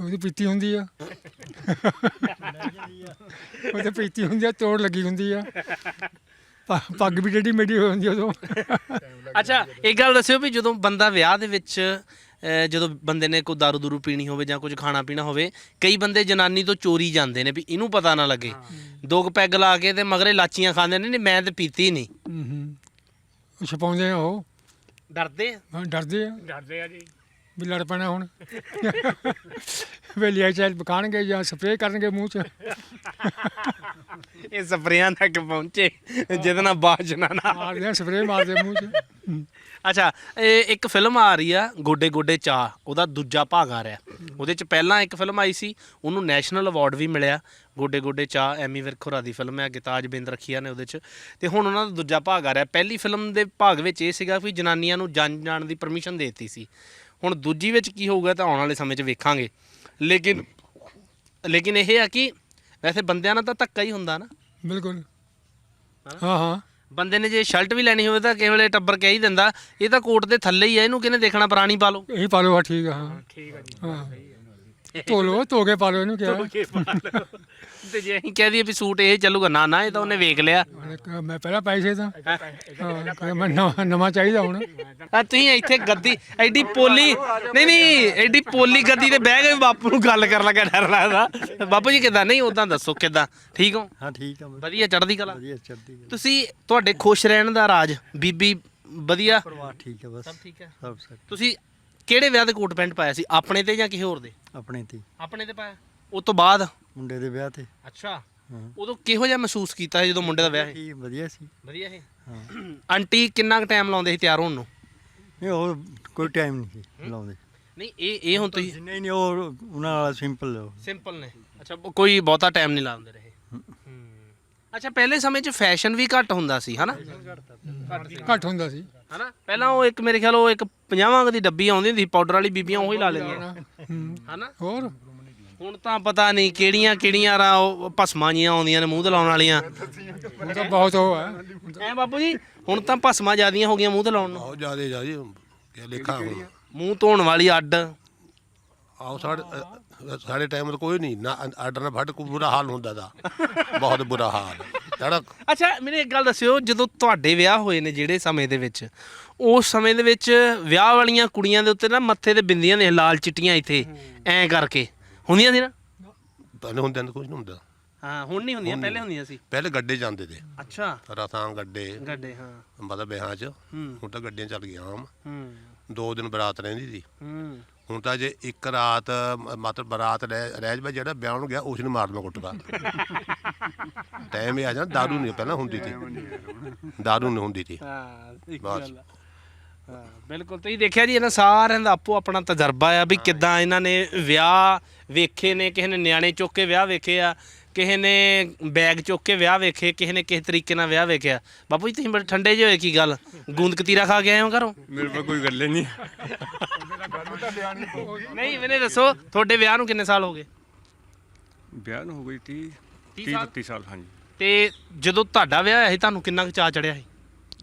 Speaker 4: ਉਹਦੀ ਪੀਤੀ ਹੁੰਦੀ ਆ। ਉਹਦੇ ਪੀਤੀ ਹੁੰਦੀ ਆ ਤੋੜ ਲੱਗੀ ਹੁੰਦੀ ਆ। ਪ- ਪੱਗ ਵੀ ਮੇਡੀ ਹੋਈ ਹੁੰਦੀ ਆ ਉਦੋਂ।
Speaker 2: ਅੱਛਾ ਇੱਕ ਗੱਲ ਦੱਸਿਓ ਵੀ ਜਦੋਂ ਬੰਦਾ ਵਿਆਹ ਦੇ ਵਿੱਚ ਜਦੋਂ ਬੰਦੇ ਨੇ ਕੋਈ ਦਾਰੂ ਦੂਰੂ ਪੀਣੀ ਹੋਵੇ ਜਾਂ ਕੁਝ ਖਾਣਾ ਪੀਣਾ ਹੋਵੇ ਕਈ ਬੰਦੇ ਜਨਾਨੀ ਤੋਂ ਚੋਰੀ ਜਾਂਦੇ ਨੇ ਵੀ ਇਹਨੂੰ ਪਤਾ ਨਾ ਲੱਗੇ। ਦੋ ਕੁ ਪੈਗ ਲਾ ਕੇ ਤੇ ਮਗਰੇ ਲਾਚੀਆਂ ਖਾਂਦੇ ਨੇ ਨਹੀਂ ਮੈਂ ਤੇ ਪੀਤੀ ਨਹੀਂ।
Speaker 4: ਹੂੰ ਛਪਾਉਂਦੇ ਆ ਉਹ?
Speaker 2: ਡਰਦੇ ਆ।
Speaker 4: ਹਾਂ, ਡਰਦੇ ਆ।
Speaker 1: ਡਰਦੇ ਆ ਜੀ।
Speaker 4: ਵੀ ਲੜ ਪੈਣਾ ਹੁਣ। ਵੇਲੀਆ ਚਾਹ ਬਕਾਣਗੇ ਜਾਂ ਸਪਰੇਅ ਕਰਨਗੇ ਮੂੰਹ 'ਚ।
Speaker 2: ਇਹ ਸਪਰੇਆਂ ਤੱਕ ਪਹੁੰਚੇ ਜਿਹਦੇ ਨਾਲ ਬਾਜ ਨਾ ਨਾ
Speaker 4: ਮਾਰਦੇ ਸਪਰੇਅ ਮਾਰਦੇ ਮੂੰਹ 'ਚ। ਹੂੰ।
Speaker 2: ਅੱਛਾ ਇਹ ਇੱਕ ਫਿਲਮ ਆ ਰਹੀ ਆ ਗੋਡੇ ਗੋਡੇ ਚਾ ਉਹਦਾ ਦੂਜਾ ਭਾਗ ਆ ਰਿਹਾ। ਉਹਦੇ ਚ ਪਹਿਲਾਂ ਇੱਕ ਫਿਲਮ ਆਈ ਸੀ ਉਹਨੂੰ ਨੈਸ਼ਨਲ ਅਵਾਰਡ ਵੀ ਮਿਲਿਆ। ਗੋਡੇ ਗੋਡੇ ਚਾ ਐਮੀ ਵਿਰਕ ਹੋਰਾਂ ਦੀ ਫਿਲਮ ਹੈ ਗਿਤਾਜ ਬਿੰਦ ਰਖੀਆ ਨੇ ਉਹਦੇ ਚ। ਤੇ ਹੁਣ ਉਹਨਾਂ ਦਾ ਦੂਜਾ ਭਾਗ ਆ ਰਿਹਾ। ਪਹਿਲੀ ਫਿਲਮ ਦੇ ਭਾਗ ਵਿੱਚ ਇਹ ਸੀਗਾ ਵੀ ਜਨਾਨੀਆਂ ਨੂੰ ਜਾਣ ਜਾਣ ਦੀ ਪਰਮਿਸ਼ਨ ਦੇ ਦਿੱਤੀ ਸੀ। ਹੁਣ ਦੂਜੀ ਵਿੱਚ ਕੀ ਹੋਊਗਾ ਤਾਂ ਆਉਣ ਵਾਲੇ ਸਮੇਂ 'ਚ ਵੇਖਾਂਗੇ। ਲੇਕਿਨ ਲੇਕਿਨ ਇਹ ਆ ਕਿ ਵੈਸੇ ਬੰਦਿਆਂ ਨਾਲ ਤਾਂ ਧੱਕਾ ਹੀ ਹੁੰਦਾ ਨਾ।
Speaker 4: ਬਿਲਕੁਲ। ਹਾਂ। ਹਾਂ
Speaker 2: ਬੰਦੇ ਨੇ ਜੇ ਸ਼ਰਟ ਵੀ ਲੈਣੀ ਹੋਵੇ ਤਾਂ ਕਿਸੇ ਵੇਲੇ ਟੱਬਰ ਕਹਿ ਹੀ ਦਿੰਦਾ ਇਹ ਤਾਂ ਕੋਟ ਦੇ ਥੱਲੇ ਹੀ ਆ ਇਹਨੂੰ ਕਿਹਨੇ ਦੇਖਣਾ ਪੁਰਾਣੀ ਪਾ ਲਓ।
Speaker 4: ਇਹੀ ਪਾ ਲਓ ਹਾਂ ਠੀਕ ਆ ਹਾਂ।
Speaker 1: ਠੀਕ ਆ ਜੀ।
Speaker 4: ਹਾਂ। ਧੋ ਲਓ ਧੋ ਕੇ ਪਾ ਲਓ ਇਹਨੂੰ ਕਿਹਾ।
Speaker 2: ਤੇ ਜੇ ਅਸੀਂ ਕਹਿ ਦਈਏ ਵੀ ਸੂਟ ਇਹ ਚੱਲੂਗਾ ਨਾ ਨਾ ਇਹ ਤਾਂ ਉਹਨੇ ਵੇਖ ਲਿਆ।
Speaker 4: ਮੈਂ ਪਹਿਲਾਂ ਪੈਸੇ ਤਾਂ। ਹਾਂ ਮੈਂ ਨਵਾਂ ਨਵਾਂ ਚਾਹੀਦਾ ਹੁਣ।
Speaker 2: ਆ ਤੁਸੀਂ ਇੱਥੇ ਗੱਦੀ ਐਡੀ ਪੋਲੀ ਨਹੀਂ ਨਹੀਂ ਐਡੀ ਪੋਲੀ ਗੱਦੀ ਤੇ ਬਹਿ ਗਏ ਬਾਪੂ ਨੂੰ ਗੱਲ ਕਰਨ ਲੱਗਾ ਡਰ ਲੱਗਦਾ। ਬਾਪੂ ਜੀ ਕਿਦਾਂ? ਨਹੀਂ ਉਦਾਂ ਦੱਸੋ ਕਿਦਾਂ? ਠੀਕ ਹੋ?
Speaker 6: ਹਾਂ ਠੀਕ ਆ ਵਧੀਆ
Speaker 2: ਵਧੀਆ ਚੜ੍ਹਦੀ ਕਲਾ?
Speaker 6: ਵਧੀਆ ਚੜ੍ਹਦੀ ਕਲਾ।
Speaker 2: ਤੁਸੀਂ ਤੁਹਾਡੇ ਖੁਸ਼ ਰਹਿਣ ਦਾ ਰਾਜ ਬੀਬੀ ਵਧੀਆ?
Speaker 6: ਪਰਿਵਾਰ ਠੀਕ ਹੈ ਬਸ।
Speaker 2: ਸਭ ਠੀਕ ਹੈ
Speaker 6: ਸਭ ਸਭ
Speaker 2: ਤੁਸੀਂ ਕਿਹੜੇ ਵਿਆਹ ਦੇ ਕੋਟ ਪੈਂਟ ਪਾਇਆ ਸੀ? ਆਪਣੇ ਤੇ ਜਾਂ ਕਿਸੇ ਹੋਰ ਦੇ?
Speaker 6: ਆਪਣੇ ਤੇ।
Speaker 2: ਆਪਣੇ ਤੇ ਪਾਇਆ? ਉਸ ਤੋਂ ਬਾਅਦ?
Speaker 6: ਮੁੰਡੇ ਦੇ ਵਿਆਹ ਤੇ।
Speaker 2: ਅੱਛਾ।
Speaker 6: ਹਾਂ।
Speaker 2: ਉਦੋਂ ਕਿਹੋ ਜਿਹਾ ਮਹਿਸੂਸ ਕੀਤਾ ਜਦੋਂ ਮੁੰਡੇ ਦਾ ਵਿਆਹ ਸੀ?
Speaker 6: ਵਧੀਆ ਸੀ।
Speaker 2: ਵਧੀਆ ਸੀ?
Speaker 6: ਹਾਂ।
Speaker 2: ਆਂਟੀ ਕਿੰਨਾ ਕੁ ਟਾਈਮ ਲਾਉਂਦੇ ਸੀ ਤਿਆਰ ਹੋਣ ਨੂੰ?
Speaker 6: ਨਹੀਂ ਉਹ ਕੋਈ ਟਾਈਮ ਨਹੀਂ ਸੀ ਲਾਉਂਦੇ।
Speaker 2: ਨਹੀਂ ਇਹ ਇਹ ਹੁਣ ਤੁਸੀਂ
Speaker 6: ਜਿੰਨੇ ਹੀ ਨਹੀਂ ਉਹ ਉਹਨਾਂ ਵਾਲਾ ਸਿੰਪਲ
Speaker 2: ਸਿੰਪਲ ਨੇ। ਅੱਛਾ ਬ- ਕੋਈ ਬਹੁਤਾ ਟਾਈਮ ਨਹੀਂ ਲਾਉਂਦੇ ਰਹੇ। ਅੱਛਾ ਪਹਿਲੇ ਸਮੇਂ 'ਚ ਫੈਸ਼ਨ ਵੀ ਘੱਟ ਹੁੰਦਾ ਸੀ ਹਨਾ?
Speaker 4: ਘੱਟ ਹੁੰਦਾ ਸੀ।
Speaker 2: ਹਨਾ? ਪਹਿਲਾਂ ਉਹ ਇੱਕ ਮੇਰੇ ਖਿਆਲ ਉਹ ਇੱਕ 50 ਦੀ ਡੱਬੀ ਆਉਂਦੀ ਹੁੰਦੀ ਸੀ ਪਾਊਡਰ ਵਾਲੀ ਬੀਬੀਆਂ ਉਹੀ ਲਾ ਲੈਂਦੀਆਂ।
Speaker 4: ਹੂੰ।
Speaker 2: ਹਨਾ?
Speaker 4: ਹੋਰ?
Speaker 2: ਹੁਣ ਤਾਂ ਪਤਾ ਨਹੀਂ ਕਿਹੜੀਆਂ ਕਿਹੜੀਆਂ ਰਾ ਉਹ ਭਸਮਾਂ ਜੀਆਂ ਆਉਂਦੀਆਂ ਨੇ ਮੂੰਹ ਤੇ ਲਾਉਣ ਵਾਲੀਆਂ।
Speaker 4: ਹੁਣ ਤਾਂ ਬਹੁਤ ਉਹ ਹੈ
Speaker 2: ਐ ਬਾਪੂ ਜੀ? ਹੁਣ ਤਾਂ ਭਸਮਾਂ ਜਿਆਦੀਆਂ ਹੋ ਗਈਆਂ ਮੂੰਹ ਤੇ ਲਾਉਣ ਨੂੰ।
Speaker 3: ਬਹੁਤ ਜ਼ਿਆਦਾ ਜ਼ਿਆਦਾ ਕਿ ਲੇਖਾ ਹੁਣ।
Speaker 2: ਮੂੰਹ ਧੋਣ ਵਾਲੀ ਅੱਡ।
Speaker 3: ਆਓ ਸਾਡੇ ਸਾਡੇ ਟਾਈਮ 'ਤੇ ਕੋਈ ਨਹੀਂ ਨਾ ਆਰਡਰ ਨਾ ਫੜ ਕੋਈ ਬੁਰਾ ਹਾਲ ਹੁੰਦਾ ਦਾ। ਬਹੁਤ ਬੁਰਾ ਹਾਲ। ਜਿਹੜਾ
Speaker 2: ਅੱਛਾ ਮੈਨੂੰ ਇੱਕ ਗੱਲ ਦੱਸਿਓ ਜਦੋਂ ਤੁਹਾਡੇ ਵਿਆਹ ਹੋਏ ਨੇ ਜਿਹੜੇ ਸਮੇਂ ਦੇ ਵਿੱਚ ਉਸ ਸਮੇਂ ਦੇ ਵਿੱਚ ਵਿਆਹ ਵਾਲੀਆਂ ਕੁੜੀਆਂ ਦੇ ਉੱਤੇ ਨਾ ਮੱਥੇ ਤੇ ਬਿੰਦੀਆਂ ਨੇ ਲਾਲ ਚਿੱਟੀਆਂ ਇੱਥੇ ਐਂ ਕਰਕੇ। ਹੁੰਦੀਆਂ ਸੀ ਨਾ?
Speaker 3: ਪਹਿਲੇ ਹੁੰਦੇ ਨੇ ਕੁਝ ਨਹੀਂ ਹੁੰਦਾ।
Speaker 2: ਹਾਂ ਹੁਣ ਨਹੀਂ ਹੁੰਦੀਆਂ ਪਹਿਲੇ ਹੁੰਦੀਆਂ ਸੀ।
Speaker 3: ਪਹਿਲੇ ਗੱਡੇ ਜਾਂਦੇ ਤੇ।
Speaker 2: ਅੱਛਾ।
Speaker 3: ਰਥਾਂ ਗੱਡੇ।
Speaker 2: ਗੱਡੇ ਹਾਂ।
Speaker 3: ਮਤਲਬ ਵਿਆਹਾਂ 'ਚ।
Speaker 2: ਹੂੰ।
Speaker 3: ਹੁਣ ਤਾਂ ਗੱਡੀਆਂ ਚੱਲ ਗਈਆਂ ਆਮ।
Speaker 2: ਹੂੰ।
Speaker 3: ਦੋ ਦਿਨ ਬਰਾਤ ਰਹਿੰਦੀ ਸੀ।
Speaker 2: ਹੂੰ।
Speaker 3: ਹੁਣ ਤਾਂ ਜੇ ਇੱਕ ਰਾਤ ਮਤਲਬ ਬਰਾਤ ਰਹਿ ਰਹਿ ਜਾਵੇ ਜਿਹੜਾ ਵਿਆਹ ਨੂੰ ਗਿਆ ਉਸ ਨੂੰ ਮਾਰ ਦਵਾਂ ਕੁੱਟਦਾ। ਟਾਈਮ ਇਹ ਆ ਜਾਂਦਾ ਦਾਰੂ ਨਹੀਂ ਪਹਿਲਾਂ ਹੁੰਦੀ ਸੀ। ਦਾਰੂ ਨਹੀਂ ਹੁੰਦੀ ਸੀ।
Speaker 2: ਹਾਂ ਇੱਕ
Speaker 3: ਬਸ।
Speaker 2: ਗੱਲ ਆ। ਹਾਂ ਬਿਲਕੁਲ। ਤੁਸੀਂ ਦੇਖਿਆ ਜੀ ਇਹਨਾਂ ਸਾਰਿਆਂ ਦਾ ਆਪੋ ਆਪਣਾ ਤਜਰਬਾ ਆ ਵੀ ਕਿੱਦਾਂ ਇਹਨਾਂ ਨੇ ਵਿਆਹ ਵੇਖੇ ਨੇ ਕਿਸੇ ਨੇ ਨਿਆਣੇ ਚੁੱਕ ਕੇ ਵਿਆਹ ਵੇਖੇ ਆ। ਕਿਸੇ ਨੇ ਬੈਗ ਚੁੱਕ ਕੇ ਵਿਆਹ ਵੇਖੇ ਕਿਸੇ ਨੇ ਕਿਸ ਤਰੀਕੇ ਨਾਲ ਵਿਆਹ ਵੇਖਿਆ। ਬਾਪੂ ਜੀ ਤੁਸੀਂ ਬੜੇ ਠੰਡੇ ਜਿਹੇ ਹੋਏ ਕੀ ਗੱਲ? ਗੂੰਦ ਕਤੀਰਾ ਖਾ ਕੇ ਆਏ ਹੋ ਘਰੋਂ?
Speaker 7: ਮੇਰੇ ਕੋਲ ਕੋਈ ਗੱਲ ਨਹੀਂ।
Speaker 2: ਨਹੀਂ ਮੈਨੇ ਦੱਸੋ ਤੁਹਾਡੇ ਵਿਆਹ ਨੂੰ ਕਿੰਨੇ ਸਾਲ ਹੋ ਗਏ?
Speaker 7: ਵਿਆਹ ਨੂੰ ਹੋ ਗਈ 30
Speaker 2: 30
Speaker 7: 30
Speaker 2: ਸਾਲ?
Speaker 7: 32 ਸਾਲ ਹਾਂਜੀ।
Speaker 2: ਤੇ ਜਦੋਂ ਤੁਹਾਡਾ ਵਿਆਹ ਹੋਇਆ ਸੀ ਤੁਹਾਨੂੰ ਕਿੰਨਾ ਕੁ ਚਾਅ ਚੜਿਆ ਸੀ?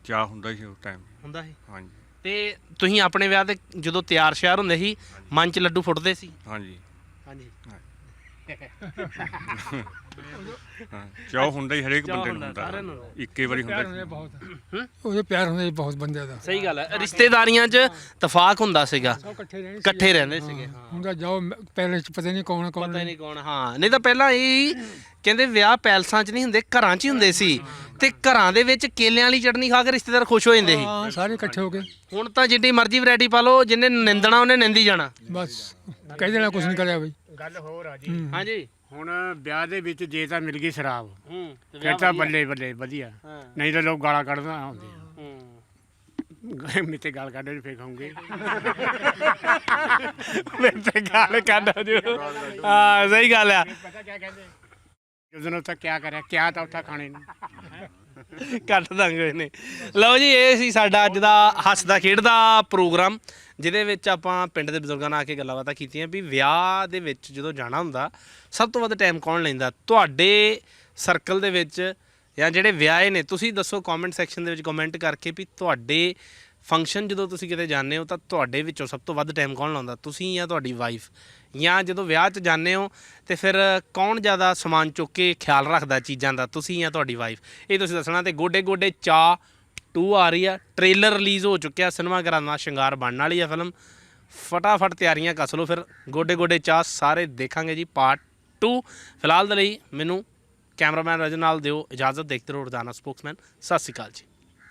Speaker 7: ਚਾਹ ਹੁੰਦਾ ਸੀ ਉਸ ਟਾਈਮ
Speaker 2: ਹੁੰਦਾ ਸੀ?
Speaker 7: ਹਾਂਜੀ।
Speaker 2: ਤੇ ਤੁਸੀਂ ਆਪਣੇ ਵਿਆਹ ਤੇ ਜਦੋਂ ਤਿਆਰ ਸ਼ਿਆਰ ਹੁੰਦੇ ਸੀ ਮਨ 'ਚ ਲੱਡੂ ਫੁੱਟਦੇ ਸੀ?
Speaker 7: ਹਾਂਜੀ।
Speaker 2: ਹਾਂਜੀ।
Speaker 7: ਚਾਹ ਹੁੰਦਾ ਹੀ ਹਰੇਕ
Speaker 2: ਚਾਅ
Speaker 7: ਬੰਦੇ
Speaker 2: ਹੁੰਦਾ,
Speaker 7: ਨੂੰ। ਹੁੰਦਾ। ਇੱਕੇ ਵਾਰੀ ਹੁੰਦਾ। ਸੀ।
Speaker 8: ਉਹਦੇ ਪਿਆਰ ਹੁੰਦੇ ਬਹੁਤ ਬੰਦਿਆਂ ਦਾ।
Speaker 2: ਸਹੀ ਗੱਲ ਹੈ ਰਿਸ਼ਤੇਦਾਰੀਆਂ 'ਚ ਤਫਾਕ ਹੁੰਦਾ ਸੀਗਾ।
Speaker 8: ਇਕੱਠੇ ਰਹਿਣੇ
Speaker 2: ਇਕੱਠੇ ਰਹਿੰਦੇ ਸੀਗੇ ਹਾਂ।
Speaker 8: ਹੁੰਦਾ ਜਾਓ ਪਹਿਲੇ ਚ ਪਤਾ ਨਹੀਂ ਕੌਣ ਕੌਣ
Speaker 2: ਪਤਾ ਹੀ ਨਹੀਂ ਕੌਣ ਹਾਂ। ਨਹੀਂ ਤਾਂ ਪਹਿਲਾਂ ਇਹ ਕਹਿੰਦੇ ਵਿਆਹ ਪੈਲਸਾਂ 'ਚ ਨਹੀਂ ਹੁੰਦੇ ਘਰਾਂ 'ਚ ਹੀ ਹੁੰਦੇ ਸੀ। ਤੇ ਘਰਾਂ ਦੇ ਵਿੱਚ ਕੇਲਿਆਂ ਵਾਲੀ ਚਟਨੀ ਖਾ ਕੇ ਰਿਸ਼ਤੇਦਾਰ ਖੁਸ਼ ਹੋ ਜਾਂਦੇ ਸੀ।
Speaker 8: ਹਾਂ ਸਾਰੇ ਇਕੱਠੇ ਹੋ ਕੇ।
Speaker 2: ਹੁਣ ਤਾਂ ਜਿੰਨੀ ਮਰਜ਼ੀ ਵੈਰਾਈਟੀ ਪਾ ਲਓ ਜਿੰਨੇ ਨਿੰਦਣਾ ਉਹਨੇ ਨਿੰਦੀ ਜਾਣਾ।
Speaker 8: ਬਸ। ਕਹਿ ਦੇਣਾ ਕੁਝ ਨਹੀਂ ਕਰਿਆ ਬਈ।
Speaker 1: ਗੱਲ ਹੋਰ ਆ ਜੀ।
Speaker 2: ਹਾਂਜੀ।
Speaker 1: ਹੁਣ ਵਿਆਹ ਦੇ ਵਿੱਚ ਜੇ ਤਾਂ ਮਿਲ ਗਈ ਸ਼ਰਾਬ
Speaker 2: ਹੂੰ
Speaker 1: ਫਿਰ ਤਾਂ ਬੱਲੇ ਬੱਲੇ ਵਧੀਆ।
Speaker 2: ਹਾਂ।
Speaker 1: ਨਹੀਂ ਤਾਂ ਲੋਕ ਗਾਲਾਂ ਕੱਢਦਾ ਹੁੰਦੇ
Speaker 2: ਹੂੰ।
Speaker 1: ਮਿੱਤੇ ਗਾਲ ਕੱਢੇ ਫੇਰ ਖਾਉਂਗੇ ਮਿੱਤੇ ਗਾਲ ਕੱਢ ਜੋ
Speaker 2: ਹਾਂ ਸਹੀ ਗੱਲ ਆ।
Speaker 1: ਪਤਾ ਕੀ ਕਹਿੰਦੇ? ਜਦੋਂ ਉੱਥੇ ਕਿਆ ਕਰਿਆ ਕਿਆ ਤਾਂ ਉੱਥੇ ਖਾਣੇ ਨੂੰ।
Speaker 2: ਕੱਟ ਦਾਂਗੇ ਇਹਨੇ। ਲਓ ਜੀ, ਇਹ ਸੀ ਸਾਡਾ ਅੱਜ ਦਾ ਹੱਸਦਾ ਖੇਡਦਾ ਪ੍ਰੋਗਰਾਮ, ਜਿਹਦੇ ਵਿੱਚ ਆਪਾਂ ਪਿੰਡ ਦੇ ਬਜ਼ੁਰਗਾਂ ਨਾਲ ਆ ਕੇ ਗੱਲਾਂ ਬਾਤਾਂ ਕੀਤੀਆਂ ਵੀ ਵਿਆਹ ਦੇ ਵਿੱਚ ਜਦੋਂ ਜਾਣਾ ਹੁੰਦਾ, ਸਭ ਤੋਂ ਵੱਧ ਟਾਈਮ ਕੌਣ ਲੈਂਦਾ? ਤੁਹਾਡੇ ਸਰਕਲ ਦੇ ਵਿੱਚ ਜਾਂ ਜਿਹੜੇ ਵਿਆਹੇ ਨੇ, ਤੁਸੀਂ ਦੱਸੋ ਕਮੈਂਟ ਸੈਕਸ਼ਨ ਦੇ ਵਿੱਚ ਕਮੈਂਟ ਕਰਕੇ ਵੀ ਤੁਹਾਡੇ ਫੰਕਸ਼ਨ ਜਦੋਂ ਤੁਸੀਂ ਕਿਤੇ ਜਾਂਦੇ ਹੋ ਤਾਂ ਤੁਹਾਡੇ ਵਿੱਚੋਂ ਸਭ ਤੋਂ ਵੱਧ ਟਾਈਮ ਕੌਣ ਲਾਉਂਦਾ? ਤੁਸੀਂ ਜਾਂ ਤੁਹਾਡੀ ਵਾਈਫ ਜਾਂ ਜਦੋਂ ਵਿਆਹ 'ਚ ਜਾਂਦੇ ਹੋ ਤੇ ਫਿਰ ਕੌਣ ਜ਼ਿਆਦਾ ਸਮਾਨ ਚੁੱਕ ਕੇ ਖਿਆਲ ਰੱਖਦਾ ਚੀਜ਼ਾਂ ਦਾ? ਤੁਸੀਂ ਜਾਂ ਤੁਹਾਡੀ ਵਾਈਫ ਇਹ ਤੁਸੀਂ ਦੱਸਣਾ ਤੇ ਗੋਡੇ ਗੋਡੇ ਚਾ 2 ਆ ਰਹੀ ਆ ਟ੍ਰੇਲਰ ਰਿਲੀਜ਼ ਹੋ ਚੁੱਕਿਆ ਸਿਨੇਮਾ ਘਰਾਂ ਦਾ ਸ਼ਿੰਗਾਰ ਬਣਨ ਵਾਲੀ ਆ ਫਿਲਮ ਫਟਾਫਟ ਤਿਆਰੀਆਂ ਕੱਸ ਲਓ ਫਿਰ। ਗੋਡੇ ਗੋਡੇ ਚਾ ਸਾਰੇ ਦੇਖਾਂਗੇ ਜੀ ਪਾਰਟ 2 ਫਿਲਹਾਲ ਦੇ ਲਈ ਮੈਨੂੰ ਕੈਮਰਾਮੈਨ ਰਜਨ ਨਾਲ ਦਿਓ, ਇਜਾਜ਼ਤ ਦੇਖਦੇ ਰਹੋ ਰੋਜ਼ਾਨਾ ਸਪੋਕਸਮੈਨ ਸਤਿ ਸ਼੍ਰੀ ਅਕਾਲ ਜੀ।